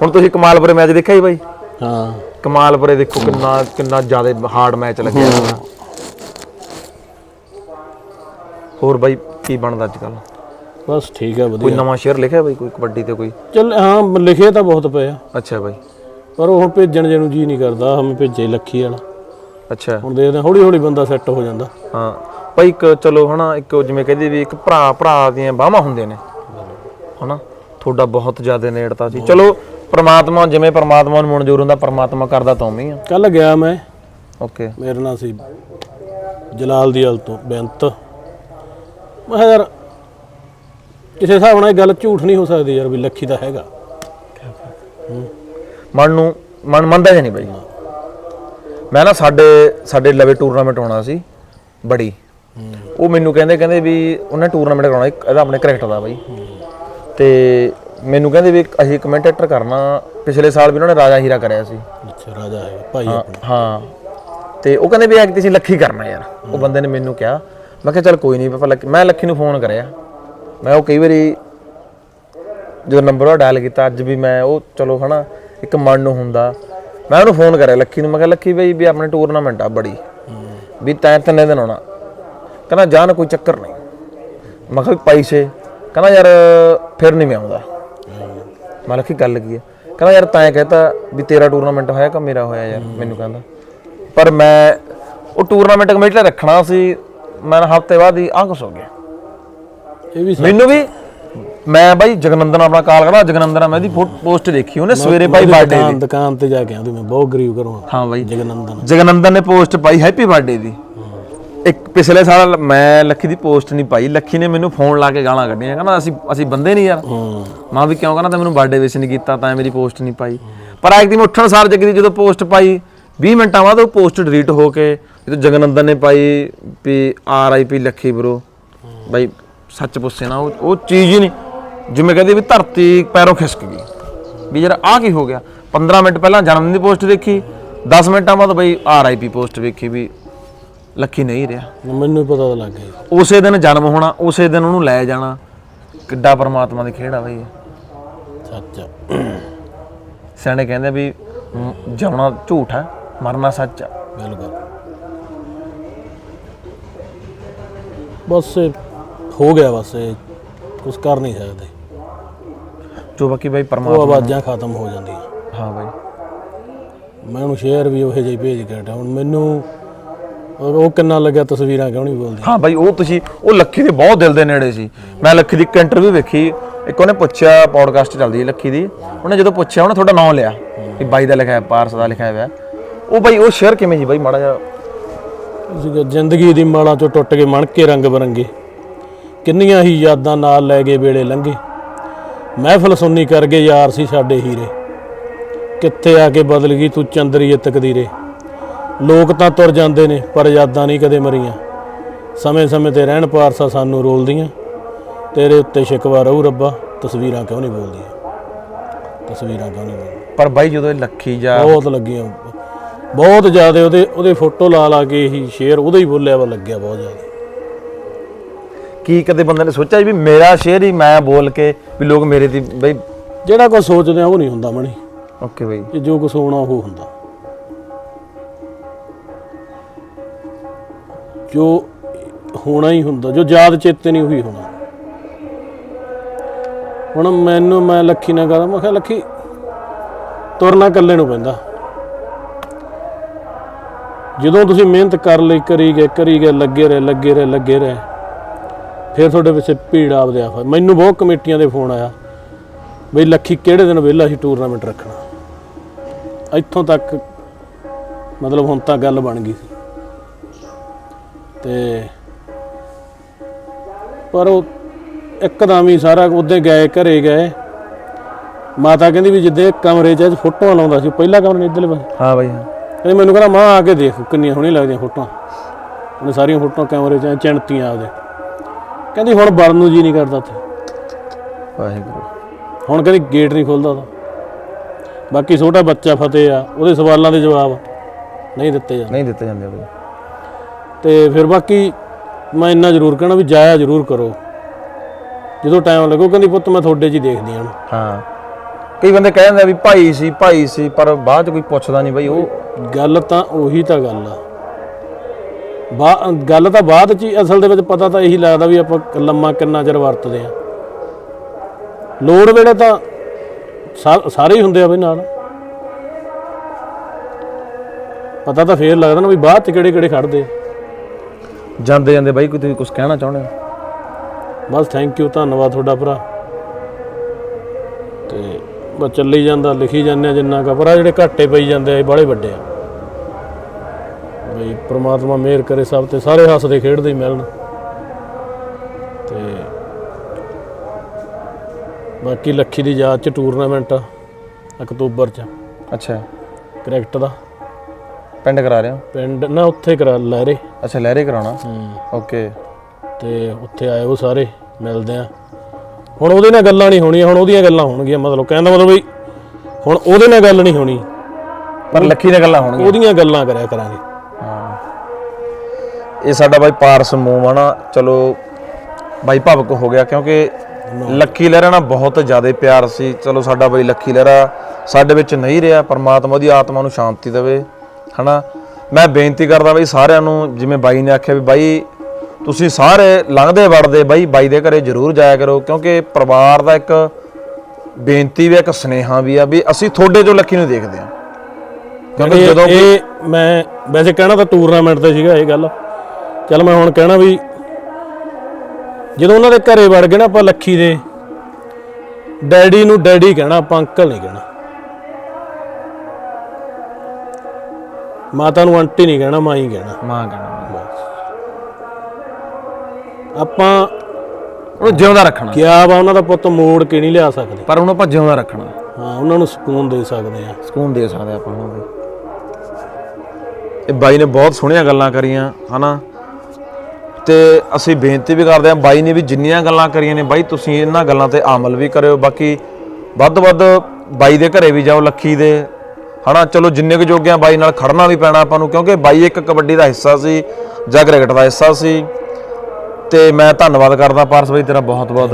ਹੁਣ ਤੁਸੀਂ ਕਮਾਲਪੁਰੇ ਮੈਚ ਦੇਖਿਆ ਜੀ ਬਾਈ? ਹਾਂ। ਕਮਾਲਪੁਰੇ ਦੇਖੋ ਕਿੰਨਾ ਕਿੰਨਾ ਜ਼ਿਆਦਾ ਹਾਰਡ ਮੈਚ ਲੱਗਿਆ। ਹੋਰ ਬਾਈ ਕੀ ਬਣਦਾ ਅੱਜ ਕੱਲ ਬਸ ਠੀਕ ਹੈ ਕੋਈ ਵਧੀਆ ਨਵਾਂ ਸ਼ੇਅਰ ਲਿਖਿਆ ਬਾਈ ਕੋਈ ਕਬੱਡੀ ਤੇ ਕੋਈ? ਚੱਲ ਹਾਂ ਲਿਖੇ ਤਾਂ ਬਹੁਤ ਪਏ ਆ। ਅੱਛਾ ਬਾਈ। ਪਰ ਉਹ ਹੁਣ ਭੇਜਣ ਜੇ ਨੂੰ ਜੀ ਨਹੀਂ ਕਰਦਾ ਹਮੇ ਭੇਜੇ ਲੱਖੀ ਵਾਲਾ। ਅੱਛਾ। ਹੁਣ ਦੇਖਦੇ ਹੌਲੀ ਹੌਲੀ ਬੰਦਾ ਸੈੱਟ ਹੋ ਜਾਂਦਾ। ਹਾਂ। ਭਾਈ ਇੱਕ ਚਲੋ ਹਨਾ ਇੱਕ ਉਹ ਜਿਵੇਂ ਕਹਿੰਦੇ ਵੀ ਇੱਕ ਭਰਾ ਭਰਾ ਦੀਆਂ ਬਾਹਾਂ ਹੁੰਦੇ ਨੇ। ਹਨਾ? ਤੁਹਾਡਾ ਬਹੁਤ ਜ਼ਿਆਦਾ ਨੇੜਤਾ ਸੀ। ਚਲੋ ਪ੍ਰਮਾਤਮਾ ਜਿਵੇਂ ਪ੍ਰਮਾਤਮਾ ਨੂੰ ਮਨਜ਼ੂਰ ਹੁੰਦਾ ਪ੍ਰਮਾਤਮਾ ਕਰਦਾ ਤਾਂ ਉਵੇਂ ਹੀ ਆ। ਕੱਲ ਗਿਆ ਮੈਂ। ਓਕੇ। ਮੇਰਾ ਨਾਂ ਸੀ ਜਲਾਲ ਦੀ ਹਲ ਤੋਂ ਬੇਅੰਤ। ਮੈਂ ਕਿਹਾ ਯਾਰ ਕਿਸੇ ਹਿਸਾਬ ਨਾਲ ਇਹ ਗੱਲ ਝੂਠ ਨਹੀਂ ਹੋ ਸਕਦੀ ਯਾਰ ਵੀ ਲੱਖੀ ਦਾ ਹੈਗਾ। ਮਨ ਨੂੰ ਮਨ ਮੰਨਦਾ ਜਾਂ ਨਹੀਂ ਬਾਈ। ਮੈਂ ਨਾ ਸਾਡੇ ਸਾਡੇ ਲਵੇ ਟੂਰਨਾਮੈਂਟ ਹੋਣਾ ਸੀ ਬੜੀ। ਉਹ ਮੈਨੂੰ ਕਹਿੰਦੇ ਕਹਿੰਦੇ ਵੀ ਉਹਨੇ ਟੂਰਨਾਮੈਂਟ ਕਰਾਉਣਾ ਇੱਕ ਇਹਦਾ ਆਪਣੇ ਕ੍ਰਿਕਟ ਦਾ ਬਾਈ। ਤੇ ਮੈਨੂੰ ਕਹਿੰਦੇ ਵੀ ਅਸੀਂ ਕਮੈਂਟੇਟਰ ਕਰਨਾ ਪਿਛਲੇ ਸਾਲ ਵੀ ਉਹਨਾਂ ਨੇ ਰਾਜਾ ਹੀਰਾ ਕਰਿਆ ਸੀ। ਅੱਛਾ ਰਾਜਾ ਹੈਗਾ ਭਾਈ ਆਪਣਾ। ਹਾਂ। ਤੇ ਉਹ ਕਹਿੰਦੇ ਵੀ ਐਕ ਤੁਸੀਂ ਲੱਖੀ ਕਰਨਾ ਯਾਰ। ਉਹ ਬੰਦੇ ਨੇ ਮੈਨੂੰ ਕਿਹਾ ਮੈਂ ਕਿਹਾ ਚੱਲ ਕੋਈ ਨਹੀਂ ਪਾਪਾ ਲੱਖੀ ਮੈਂ ਲੱਖੀ ਨੂੰ ਫੋਨ ਕਰਿਆ। ਮੈਂ ਉਹ ਕਈ ਵਾਰੀ ਜਦੋਂ ਨੰਬਰ ਉਹ ਡਾਇਲ ਕੀਤਾ, ਅੱਜ ਵੀ ਮੈਂ ਉਹ ਚਲੋ ਹਨਾ, ਇੱਕ ਮਨ ਨੂੰ ਹੁੰਦਾ। ਮੈਂ ਉਹਨੂੰ ਫੋਨ ਕਰਿਆ ਲੱਖੀ ਨੂੰ, ਮੈਂ ਕਿਹਾ ਲੱਖੀ ਬਈ, ਵੀ ਆਪਣੇ ਟੂਰਨਾਮੈਂਟ ਆ ਬੜੀ। ਵੀ ਤੈਂ ਤਿੰਨੇ ਦਿਨ ਆਉਣਾ। ਕਹਿੰਦਾ ਜਾਣ ਕੋਈ ਚੱਕਰ ਨਹੀਂ। ਮੈਂ ਕਿਹਾ, ਵੀ ਪੈਸੇ ਕਹਿੰਦਾ, ਯਾਰ, ਫਿਰ ਨਹੀਂ ਮੈਂ ਆਉਂਦਾ। ਮੈਂ ਲੱਖੀ ਗੱਲ ਕੀ ਹੈ ਕਹਿੰਦਾ, ਯਾਰ, ਤੈਂ ਕਹਤਾ ਵੀ ਤੇਰਾ ਟੂਰਨਾਮੈਂਟ ਹੋਇਆ ਕਿ ਮੇਰਾ ਹੋਇਆ ਯਾਰ? ਮੈਨੂੰ ਕਹਿੰਦਾ। ਪਰ ਮੈਂ ਉਹ ਟੂਰਨਾਮੈਂਟ ਕਮੇਟੀ ਲਈ ਰੱਖਣਾ ਸੀ, ਮੈਂ ਹਫ਼ਤੇ ਬਾਅਦ ਹੀ ਆਹ ਕੁਛ ਹੋ ਗਿਆ। ਇਹ ਵੀ ਮੈਨੂੰ ਵੀ ਮੈਂ ਬਾਈ ਜਗਨੰਦਨ ਆਪਣਾ ਕਾਲ ਕਰਦਾ ਜਗਨੰਦਨ ਮੈਂ ਇਹਦੀ ਪੋਸਟ ਦੇਖੀ ਉਹਨੇ ਸਵੇਰੇ ਬਾਈ ਬਰਥਡੇ ਦੀ। ਦੁਕਾਨ ਤੇ ਜਾ ਕੇ ਆਂਦੀ ਮੈਂ ਬਹੁਤ ਗਰੀਬ ਘਰੋਂ ਹਾਂ ਬਾਈ। ਜਗਨੰਦਨ। ਜਗਨੰਦਨ ਨੇ ਪੋਸਟ ਪਾਈ ਹੈਪੀ ਬਰਥਡੇ ਦੀ। ਇੱਕ ਪਿਛਲੇ ਸਾਲ ਮੈਂ ਲੱਖੀ ਦੀ ਪੋਸਟ ਨਹੀਂ ਪਾਈ ਲੱਖੀ ਨੇ ਮੈਨੂੰ ਫੋਨ ਲਾ ਕੇ ਗਾਲਾਂ ਕੱਢੀਆਂ ਕਹਿੰਦਾ ਅਸੀਂ ਅਸੀਂ ਬੰਦੇ ਨਹੀਂ ਯਾਰ। ਮਾਂ ਵੀ ਕਿਉਂ ਕਹਿੰਦਾ ਤੈਂ ਮੈਨੂੰ ਬਰਥਡੇ ਵਿਸ਼ ਨਹੀਂ ਕੀਤਾ ਤਾਂ ਮੇਰੀ ਪੋਸਟ ਨਹੀਂ ਪਾਈ। ਪਰ ਇੱਕ ਦਿਨ ਉੱਠਣ ਸਾਰ ਜੱਗੀ ਦੀ ਜਦੋਂ ਪੋਸਟ ਪਾਈ 20 ਮਿੰਟਾਂ ਬਾਅਦ ਉਹ ਪੋਸਟ ਡਿਲੀਟ ਹੋ ਕੇ ਜਦੋਂ ਜਗਨੰਦਨ ਨੇ ਪਾਈ ਵੀ R I P Lakhi bro ਬਾਈ ਸੱਚ ਪੁੱਛੇ ਨਾ ਉਹ ਉਹ ਚੀਜ਼ ਹੀ ਨਹੀਂ। ਜਿਵੇਂ ਕਹਿੰਦੇ ਵੀ ਧਰਤੀ ਪੈਰੋਂ ਖਿਸਕ ਗਈ। ਵੀ ਯਾਰ ਆ ਕੀ ਹੋ ਗਿਆ? 15 ਮਿੰਟ ਪਹਿਲਾਂ ਜਨਮ ਦਿਨ ਦੀ ਪੋਸਟ ਦੇਖੀ 10 ਮਿੰਟਾਂ ਬਾਅਦ ਬਈ ਆਰ ਆਈ ਪੀ ਪੋਸਟ ਵੇਖੀ ਵੀ ਲੱਖੀ ਨਹੀਂ ਰਿਹਾ। ਮੈਨੂੰ ਹੀ ਪਤਾ ਤਾਂ ਲੱਗ ਗਿਆ। ਉਸੇ ਦਿਨ ਜਨਮ ਹੋਣਾ ਉਸੇ ਦਿਨ ਉਹਨੂੰ ਲੈ ਜਾਣਾ। ਕਿੱਡਾ ਪਰਮਾਤਮਾ ਦੀ ਖੇਡ ਆ ਬਈ। ਸੱਚ। ਸਿਆਣੇ ਕਹਿੰਦੇ ਵੀ ਮ, ਜਿਉਣਾ ਝੂਠ ਹੈ ਮਰਨਾ ਸੱਚ ਆ। ਬਿਲਕੁਲ। ਬਸ ਹੋ ਗਿਆ ਬਸ ਇਹ ਕੁਝ ਕਰ ਨਹੀਂ ਸਕਦੇ। ਜੋ ਬਾਕੀ ਬਈ ਉਹ ਪਰਮਾਤਮਾ ਆਵਾਜ਼ਾਂ ਖਤਮ ਹੋ ਜਾਂਦੀਆਂ। ਹਾਂ ਬਈ। ਮੈਂ ਉਹਨੂੰ ਸ਼ੇਅਰ ਵੀ ਉਹੇ ਜਿਹੀ ਭੇਜ ਕੇ ਹਟਿਆ। ਹੁਣ ਮੈਨੂੰ ਉਹ ਉਹ ਕਿੰਨਾ ਲੱਗਿਆ ਤਸਵੀਰਾਂ ਕਿਉਂ ਨਹੀਂ ਬੋਲਦੀ? ਹਾਂ ਬਈ ਉਹ ਤੁਸੀਂ ਉਹ ਲੱਖੀ ਦੇ ਬਹੁਤ ਦਿਲ ਦੇ ਨੇੜੇ ਸੀ। ਮੈਂ ਲੱਖੀ ਦੀ ਇੱਕ ਇੰਟਰਵਿਊ ਵੇਖੀ। ਇੱਕ ਉਹਨੇ ਪੁੱਛਿਆ ਪੋਡਕਾਸਟ ਚੱਲਦੀ ਹੈ ਲੱਖੀ ਦੀ। ਉਹਨੇ ਜਦੋਂ ਪੁੱਛਿਆ ਉਹਨੇ ਤੁਹਾਡਾ ਨਾਮ ਲਿਆ। ਵੀ ਬਾਈ ਦਾ ਲਿਖਿਆ ਹੈ ਪਾਰਸ ਦਾ ਲਿਖਿਆ ਹੋਇਆ। ਉਹ ਬਈ ਉਹ ਸ਼ੇਅਰ ਕਿਵੇਂ ਜੀ ਬਈ? ਮਾੜਾ ਜਿਹਾ ਸੀਗਾ ਜ਼ਿੰਦਗੀ ਦੀ ਮਾਲਾਂ ਚੋਂ ਟੁੱਟ ਕੇ ਮਣ ਕੇ ਰੰਗ ਬਰੰਗੇ। ਕਿੰਨੀਆਂ ਹੀ ਯਾਦਾਂ ਨਾਲ ਲੈ ਗਏ ਵੇਲੇ ਲੰਘੇ। ਮਹਿਫਲ ਸੁੰਨੀ ਕਰ ਗਏ ਯਾਰ ਸੀ ਸਾਡੇ ਹੀਰੇ। ਕਿੱਥੇ ਆ ਕੇ ਬਦਲ ਗਈ ਤੂੰ ਚੰਦਰੀਏ ਤਕਦੀਰੇ। ਲੋਕ ਤਾਂ ਤੁਰ ਜਾਂਦੇ ਨੇ ਪਰ ਯਾਦਾਂ ਨਹੀਂ ਕਦੇ ਮਰੀਆਂ। ਸਮੇਂ-ਸਮੇਂ ਤੇ ਰਹਿਣ ਪਾਰਸਾ ਸਾਨੂੰ ਰੋਲਦੀਆਂ। ਤੇਰੇ ਉੱਤੇ ਸ਼ਿਕਵਾ ਰਹੂ ਰੱਬਾ ਤਸਵੀਰਾਂ ਕਿਉਂ ਨਹੀਂ ਬੋਲਦੀਆਂ? ਤਸਵੀਰਾਂ ਕਿਉਂ ਨਹੀਂ ਬੋਲਦੀਆਂ? ਪਰ ਬਾਈ ਜਦੋਂ ਇਹ ਲੱਖੀ ਜਾਂ ਬਹੁਤ ਲੱਗੀਆਂ। ਬਹੁਤ ਜ਼ਿਆਦਾ ਉਹਦੇ ਉਹਦੇ ਫੋਟੋ ਲਾ ਲਾ ਕੇ ਹੀ ਸ਼ੇਅਰ ਉਹਦਾ ਹੀ ਬੋਲਿਆ ਵਾ ਲੱਗਿਆ ਬਹੁਤ ਜ਼ਿਆਦਾ। ਕੀ ਕਦੇ ਬੰਦੇ ਨੇ ਸੋਚਿਆ ਵੀ ਮੇਰਾ ਸ਼ੇਅਰ ਹੀ ਮੈਂ ਬੋਲ ਕੇ ਵੀ ਲੋਕ ਮੇਰੇ ਦੀ ਬਈ ਜਿਹੜਾ ਕੁਝ ਸੋਚਦੇ ਆ ਉਹ ਨਹੀਂ ਹੁੰਦਾ ਮਣੀ। ਓਕੇ ਬਈ। ਇਹ ਜੋ ਕੁਝ ਹੋਣਾ ਉਹ ਹੁੰਦਾ। ਜੋ ਹੋਣਾ ਹੀ ਹੁੰਦਾ ਜੋ ਯਾਦ ਚੇਤੇ ਨਹੀਂ ਉਹੀ ਹੋਣਾ। ਹੁਣ ਮੈਨੂੰ ਮੈਂ ਲੱਖੀ ਨਾਲ ਕਹਾਂ ਮੈਂ ਕਿਹਾ ਲੱਖੀ ਤੁਰਨਾ ਇਕੱਲੇ ਨੂੰ ਪੈਂਦਾ। ਜਦੋਂ ਤੁਸੀਂ ਮਿਹਨਤ ਕਰ ਲਈ ਕਰੀ ਗਏ ਕਰੀ ਗਏ ਲੱਗੇ ਰਹੇ ਲੱਗੇ ਰਹੇ ਲੱਗੇ ਰਹੇ ਫਿਰ ਤੁਹਾਡੇ ਪਿੱਛੇ ਭੀੜ ਆਪਦੇ ਆਪ ਮੈਨੂੰ ਬਹੁਤ ਕਮੇਟੀਆਂ ਦੇ ਫੋਨ ਆਇਆ ਬਈ ਲੱਖੀ ਕਿਹੜੇ ਦਿਨ ਵਿਹਲਾ ਸੀ ਟੂਰਨਾਮੈਂਟ ਰੱਖਣਾ। ਇੱਥੋਂ ਤੱਕ ਮਤਲਬ ਹੁਣ ਤਾਂ ਗੱਲ ਬਣ ਗਈ ਸੀ। ਤੇ ਪਰ ਉਹ ਇੱਕਦਮ ਹੀ ਸਾਰਾ ਉਹਦੇ ਗਏ ਘਰੇ ਗਏ। ਮਾਤਾ ਕਹਿੰਦੀ ਵੀ ਜਿੱਦੇ ਕਮਰੇ 'ਚ ਫੋਟੋਆਂ ਲਾਉਂਦਾ ਸੀ ਪਹਿਲਾ ਕਮਰੇ ਨੇ ਇੱਧਰਲੇ ਪਾਸੇ। ਹਾਂ ਬਾਈ ਹਾਂ। ਕਹਿੰਦੀ ਮੈਨੂੰ ਕਹਿੰਦਾ ਮਾਂ ਆ ਕੇ ਦੇਖ ਕਿੰਨੀਆਂ ਸੋਹਣੀਆਂ ਲੱਗਦੀਆਂ ਫੋਟੋਆਂ। ਉਹਨੇ ਸਾਰੀਆਂ ਫੋਟੋਆਂ ਕੈਮਰੇ 'ਚ ਚਿਣਤੀਆਂ ਆਪਦੇ। ਕਹਿੰਦੀ ਹੁਣ ਵੜਨ ਨੂੰ ਜੀ ਨਹੀਂ ਕਰਦਾ ਉੱਥੇ। ਵਾਹਿਗੁਰੂ। ਹੁਣ ਕਹਿੰਦੀ ਗੇਟ ਨਹੀਂ ਖੁੱਲਦਾ ਉਹਦਾ। ਬਾਕੀ ਛੋਟਾ ਬੱਚਾ ਫਤਿਹ ਆ ਉਹਦੇ ਸਵਾਲਾਂ ਦੇ ਜਵਾਬ ਨਹੀਂ ਦਿੱਤੇ ਜਾਂਦੇ। ਨਹੀਂ ਦਿੱਤੇ ਜਾਂਦੇ ਬਾਈ ਤੇ ਫਿਰ ਬਾਕੀ ਮੈਂ ਇੰਨਾ ਜ਼ਰੂਰ ਕਹਿਣਾ ਵੀ ਜਾਇਆ ਜ਼ਰੂਰ ਕਰੋ। ਜਦੋਂ ਟਾਈਮ ਲੱਗੋ ਕਹਿੰਦੀ ਪੁੱਤ ਮੈਂ ਤੁਹਾਡੇ 'ਚ ਹੀ ਦੇਖਦੀ ਹਾਂ। ਹਾਂ। ਕਈ ਬੰਦੇ ਕਹਿ ਜਾਂਦੇ ਆ ਵੀ ਭਾਈ ਸੀ ਭਾਈ ਸੀ ਪਰ ਬਾਅਦ ਚ ਕੋਈ ਪੁੱਛਦਾ ਨਹੀਂ ਬਾਈ ਉਹ ਗੱਲ ਤਾਂ ਉਹੀ ਤਾਂ ਗੱਲ ਆ। ਬਾ ਗੱਲ ਤਾਂ ਬਾਅਦ ਚ ਹੀ ਅਸਲ ਦੇ ਵਿੱਚ ਪਤਾ ਤਾਂ ਇਹੀ ਲੱਗਦਾ ਵੀ ਆਪਾਂ ਲੰਮਾ ਕਿੰਨਾ ਚਿਰ ਵਰਤਦੇ ਆ ਲੋੜ ਵੇਲੇ ਤਾਂ ਸਾ- ਸਾਰੇ ਹੀ ਹੁੰਦੇ ਆ ਬਈ ਨਾਲ। ਪਤਾ ਤਾਂ ਫੇਰ ਲੱਗਦਾ ਨਾ ਵੀ ਬਾਅਦ ਚ ਕਿਹੜੇ ਕਿਹੜੇ ਖੜਦੇ ਆ। ਜਾਂਦੇ ਜਾਂਦੇ ਬਾਈ ਕੋਈ ਤੁਸੀਂ ਕੁਝ ਕਹਿਣਾ ਚਾਹੁੰਦੇ ਹੋ? ਬਸ ਥੈਂਕ ਯੂ ਧੰਨਵਾਦ ਤੁਹਾਡਾ ਭਰਾ। ਤੇ ਬਸ ਚੱਲੀ ਜਾਂਦਾ ਲਿਖੀ ਜਾਂਦੇ ਆ ਜਿੰਨਾ ਕਾ ਪਰ ਆਹ ਜਿਹੜੇ ਘਾਟੇ ਪਈ ਜਾਂਦੇ ਆ ਇਹ ਬਾਹਲੇ ਵੱਡੇ ਆ। ਬਈ ਪ੍ਰਮਾਤਮਾ ਮਿਹਰ ਕਰੇ ਸਭ ਤੇ ਸਾਰੇ ਹੱਸਦੇ ਖੇਡਦੇ ਹੀ ਮਿਲਣ। ਤੇ ਬਾਕੀ ਲੱਖੀ ਦੀ ਯਾਦ ਚ ਟੂਰਨਾਮੈਂਟ ਅਕਤੂਬਰ ਚ। ਅੱਛਾ। ਕ੍ਰਿਕਟ ਦਾ। ਪਿੰਡ ਕਰਾ ਰਹੇ ਹੋ? ਪਿੰਡ ਨਾ ਉੱਥੇ ਕਰਾ ਲਹਿਰੇ। ਅੱਛਾ ਲਹਿਰੇ ਕਰਾਉਣਾ? ਹੂੰ। ਓਕੇ। ਤੇ ਉੱਥੇ ਆਏ ਉਹ ਸਾਰੇ ਮਿਲਦੇ ਆ। ਹੁਣ ਉਹਦੇ ਨਾਲ ਗੱਲਾਂ ਨਹੀਂ ਹੋਣੀਆਂ ਹੁਣ ਉਹਦੀਆਂ ਗੱਲਾਂ ਹੋਣਗੀਆਂ ਮਤਲਬ ਕਹਿੰਦਾ ਮਤਲਬ ਬਈ ਹੁਣ ਉਹਦੇ ਨਾਲ ਗੱਲ ਨਹੀਂ ਹੋਣੀ। ਪਰ ਲੱਖੀ ਦੀਆਂ ਗੱਲਾਂ ਹੋਣਗੀਆਂ। ਉਹਦੀਆਂ ਗੱਲਾਂ ਕਰਿਆ ਕਰਾਂਗੇ। ਇਹ ਸਾਡਾ ਬਾਈ ਪਾਰਸ ਮੂੰਹ ਆ ਨਾ ਚਲੋ ਬਾਈ ਭਾਵਕ ਹੋ ਗਿਆ ਕਿਉਂਕਿ ਲੱਖੀ ਲਹਿਰਾ ਨਾਲ ਬਹੁਤ ਜ਼ਿਆਦਾ ਪਿਆਰ ਸੀ। ਚਲੋ ਸਾਡਾ ਬਾਈ ਲੱਖੀ ਲਹਿਰਾ ਸਾਡੇ ਵਿੱਚ ਨਹੀਂ ਰਿਹਾ ਪਰਮਾਤਮਾ ਦੀ ਆਤਮਾ ਨੂੰ ਸ਼ਾਂਤੀ ਦੇਵੇ ਹਨਾ? ਮੈਂ ਬੇਨਤੀ ਕਰਦਾ ਬਾਈ ਸਾਰਿਆਂ ਨੂੰ ਜਿਵੇਂ ਬਾਈ ਨੇ ਆਖਿਆ ਵੀ ਬਾਈ ਤੁਸੀਂ ਸਾਰੇ ਲੰਘਦੇ ਵੜਦੇ ਬਾਈ ਬਾਈ ਦੇ ਘਰੇ ਜ਼ਰੂਰ ਜਾਇਆ ਕਰੋ ਕਿਉਂਕਿ ਪਰਿਵਾਰ ਦਾ ਇੱਕ ਬੇਨਤੀ ਵੀ ਆ, ਇੱਕ ਸਨੇਹਾ ਵੀ ਆ ਵੀ ਅਸੀਂ ਤੁਹਾਡੇ ਚੋਂ ਲੱਖੀ ਨੂੰ ਦੇਖਦੇ ਹਾਂ। ਕਿਉਂਕਿ ਜਦੋਂ ਇਹ ਮੈਂ ਵੈਸੇ ਕਹਿਣਾ ਤਾਂ ਟੂਰਨਾਮੈਂਟ ਤੇ ਸੀਗਾ ਇਹ ਗੱਲ। ਚੱਲ ਮੈਂ ਹੁਣ ਕਹਿਣਾ ਵੀ ਜਦੋਂ ਉਹਨਾਂ ਦੇ ਘਰੇ ਵੜ ਗਏ ਨਾ ਆਪਾਂ ਲੱਖੀ ਦੇ ਡੈਡੀ ਨੂੰ ਡੈਡੀ ਕਹਿਣਾ ਆਪਾਂ ਅੰਕਲ ਨਹੀਂ ਕਹਿਣਾ। ਮਾਤਾ ਨੂੰ ਆਂਟੀ ਨਹੀਂ ਕਹਿਣਾ ਮਾਂ ਹੀ ਕਹਿਣਾ। ਮਾਂ ਕਹਿਣਾ ਆਪਾਂ ਉਹ ਜਿਉਂਦਾ ਰੱਖਣਾ। ਕਿਆ ਵਾ ਉਹਨਾਂ ਦਾ ਪੁੱਤ ਮੋੜ ਕੇ ਨਹੀਂ ਲਿਆ ਸਕਦੇ। ਪਰ ਉਹਨੂੰ ਆਪਾਂ ਜਿਉਂਦਾ ਰੱਖਣਾ। ਹਾਂ ਉਹਨਾਂ ਨੂੰ ਸਕੂਨ ਦੇ ਸਕਦੇ ਆ। ਸਕੂਨ ਦੇ ਸਕਦੇ ਆਪਾਂ ਨੂੰ ਬਈ ਇਹ ਬਾਈ ਨੇ ਬਹੁਤ ਸੋਹਣੀਆਂ ਗੱਲਾਂ ਕਰੀਆਂ ਹਨਾ? ਤੇ ਅਸੀਂ ਬੇਨਤੀ ਵੀ ਕਰਦੇ ਹਾਂ ਬਾਈ ਨੇ ਵੀ ਜਿੰਨੀਆਂ ਗੱਲਾਂ ਕਰੀਆਂ ਨੇ ਬਾਈ ਤੁਸੀਂ ਇਹਨਾਂ ਗੱਲਾਂ ਤੇ ਅਮਲ ਵੀ ਕਰਿਓ। ਬਾਕੀ ਵੱਧ ਤੋਂ ਵੱਧ ਬਾਈ ਦੇ ਘਰੇ ਵੀ ਜਾਓ ਲੱਖੀ ਦੇ। ਹਨਾ ਚਲੋ ਜਿੰਨੇ ਕੁ ਜੋਗੇ ਆ ਬਾਈ ਨਾਲ ਖੜਨਾ ਵੀ ਪੈਣਾ ਆਪਾਂ ਨੂੰ ਕਿਉਂਕਿ ਬਾਈ ਇੱਕ ਕਬੱਡੀ ਦਾ ਹਿੱਸਾ ਸੀ ਜਾਂ ਕ੍ਰਿਕਟ ਦਾ ਹਿੱਸਾ ਸੀ। ਤੇ ਮੈਂ ਧੰਨਵਾਦ ਕਰਦਾ ਪਾਰਸ ਬਾਈ ਤੇਰਾ ਬਹੁਤ ਬਹੁਤ।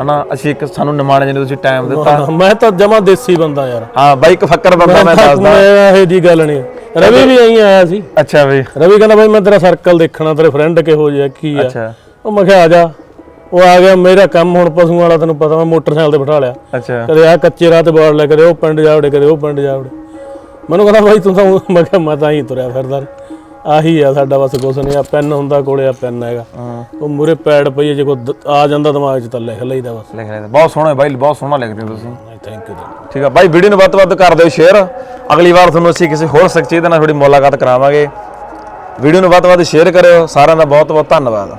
ਹਨਾ ਅਸੀਂ ਇੱਕ ਸਾਨੂੰ ਨਿਮਾਣੇ ਜਿਹਨੇ ਤੁਸੀਂ ਟਾਈਮ ਦਿੱਤਾ। ਮੈਂ ਤਾਂ ਜਮਾ ਦੇਸੀ ਬੰਦਾ ਯਾਰ। ਹਾਂ ਬਾਈ ਇੱਕ ਫੱਕਰ ਬੰਦਾ ਮੈਂ ਦੱਸਦਾ। ਮੈਂ ਇਹ ਜੀ ਗੱਲ ਨਹੀਂ। ਰਵੀ ਵੀ ਐਂ ਆਇਆ ਸੀ। ਅੱਛਾ ਬਈ ਰਵੀ ਕਹਿੰਦਾ ਬਾਈ ਮੈਂ ਤੇਰਾ ਸਰਕਲ ਦੇਖਣਾ ਤੇਰੇ ਫਰੈਂਡ ਕਿਹੋ ਜਿਹਾ ਕੀ ਆ। ਅੱਛਾ। ਉਹ ਮੈਂ ਕਿਹਾ ਆ ਜਾ। ਉਹ ਆ ਗਿਆ ਮੇਰਾ ਕੰਮ ਹੁਣ ਪਸ਼ੂਆਂ ਵਾਲਾ ਤੈਨੂੰ ਪਤਾ ਮੈਂ ਮੋਟਰਸਾਈਕਲ ਤੇ ਬਿਠਾ ਲਿਆ। ਅੱਛਾ। ਕਦੇ ਆ ਕੱਚੇ ਰਾਹ ਤੇ ਬਾੜ ਲੈ ਕਦੇ ਉਹ ਪਿੰਡ ਜਾਵੜੇ ਕਦੇ ਉਹ ਪਿੰਡ ਜਾਵੜੇ। ਮੈਨੂੰ ਕਹਿੰਦਾ ਬਾਈ ਤੂੰ ਤਾਂ ਮੈਂ ਕਿਹਾ ਮੈਂ ਤਾਂ ਹੀ ਤੁਰਿਆ ਫਿਰਦਾ। ਆਹੀ ਆ ਸਾਡਾ ਬਸ ਕੁਛ ਨਹੀਂ ਆ ਪੈਨ ਹੁੰਦਾ ਕੋਲੇ ਆ ਪੈਨ ਹੈਗਾ। ਹਾਂ। ਉਹ ਮੂਰੇ ਪੈਡ ਪਈ ਹੈ ਜੇ ਕੋ ਆ ਜਾਂਦਾ ਦਿਮਾਗ 'ਚ ਤਾਂ ਲਿਖ ਲਈਦਾ ਬਸ। ਲਿਖ ਲਿਆ ਬਹੁਤ ਸੋਹਣਾ ਬਾਈ ਬਹੁਤ ਸੋਹਣਾ ਲਿਖਦੇ ਹੋ ਤੁਸੀਂ। ਥੈਂਕ ਯੂ ਠੀਕ ਆ ਬਾਈ ਵੀਡੀਓ ਨੂੰ ਵੱਧ ਤੋਂ ਵੱਧ ਕਰ ਦਿਓ ਸ਼ੇਅਰ ਅਗਲੀ ਵਾਰ ਤੁਹਾਨੂੰ ਅਸੀਂ ਕਿਸੇ ਹੋਰ ਸ਼ਖਸੀਅਤ ਨਾਲ ਤੁਹਾਡੀ ਮੁਲਾਕਾਤ ਕਰਾਵਾਂਗੇ। ਵੀਡੀਓ ਨੂੰ ਵੱਧ ਤੋਂ ਵੱਧ ਸ਼ੇਅਰ ਕਰਿਓ। ਸਾਰਿਆਂ ਦਾ ਬਹੁਤ ਬਹੁਤ ਧੰਨਵਾਦ।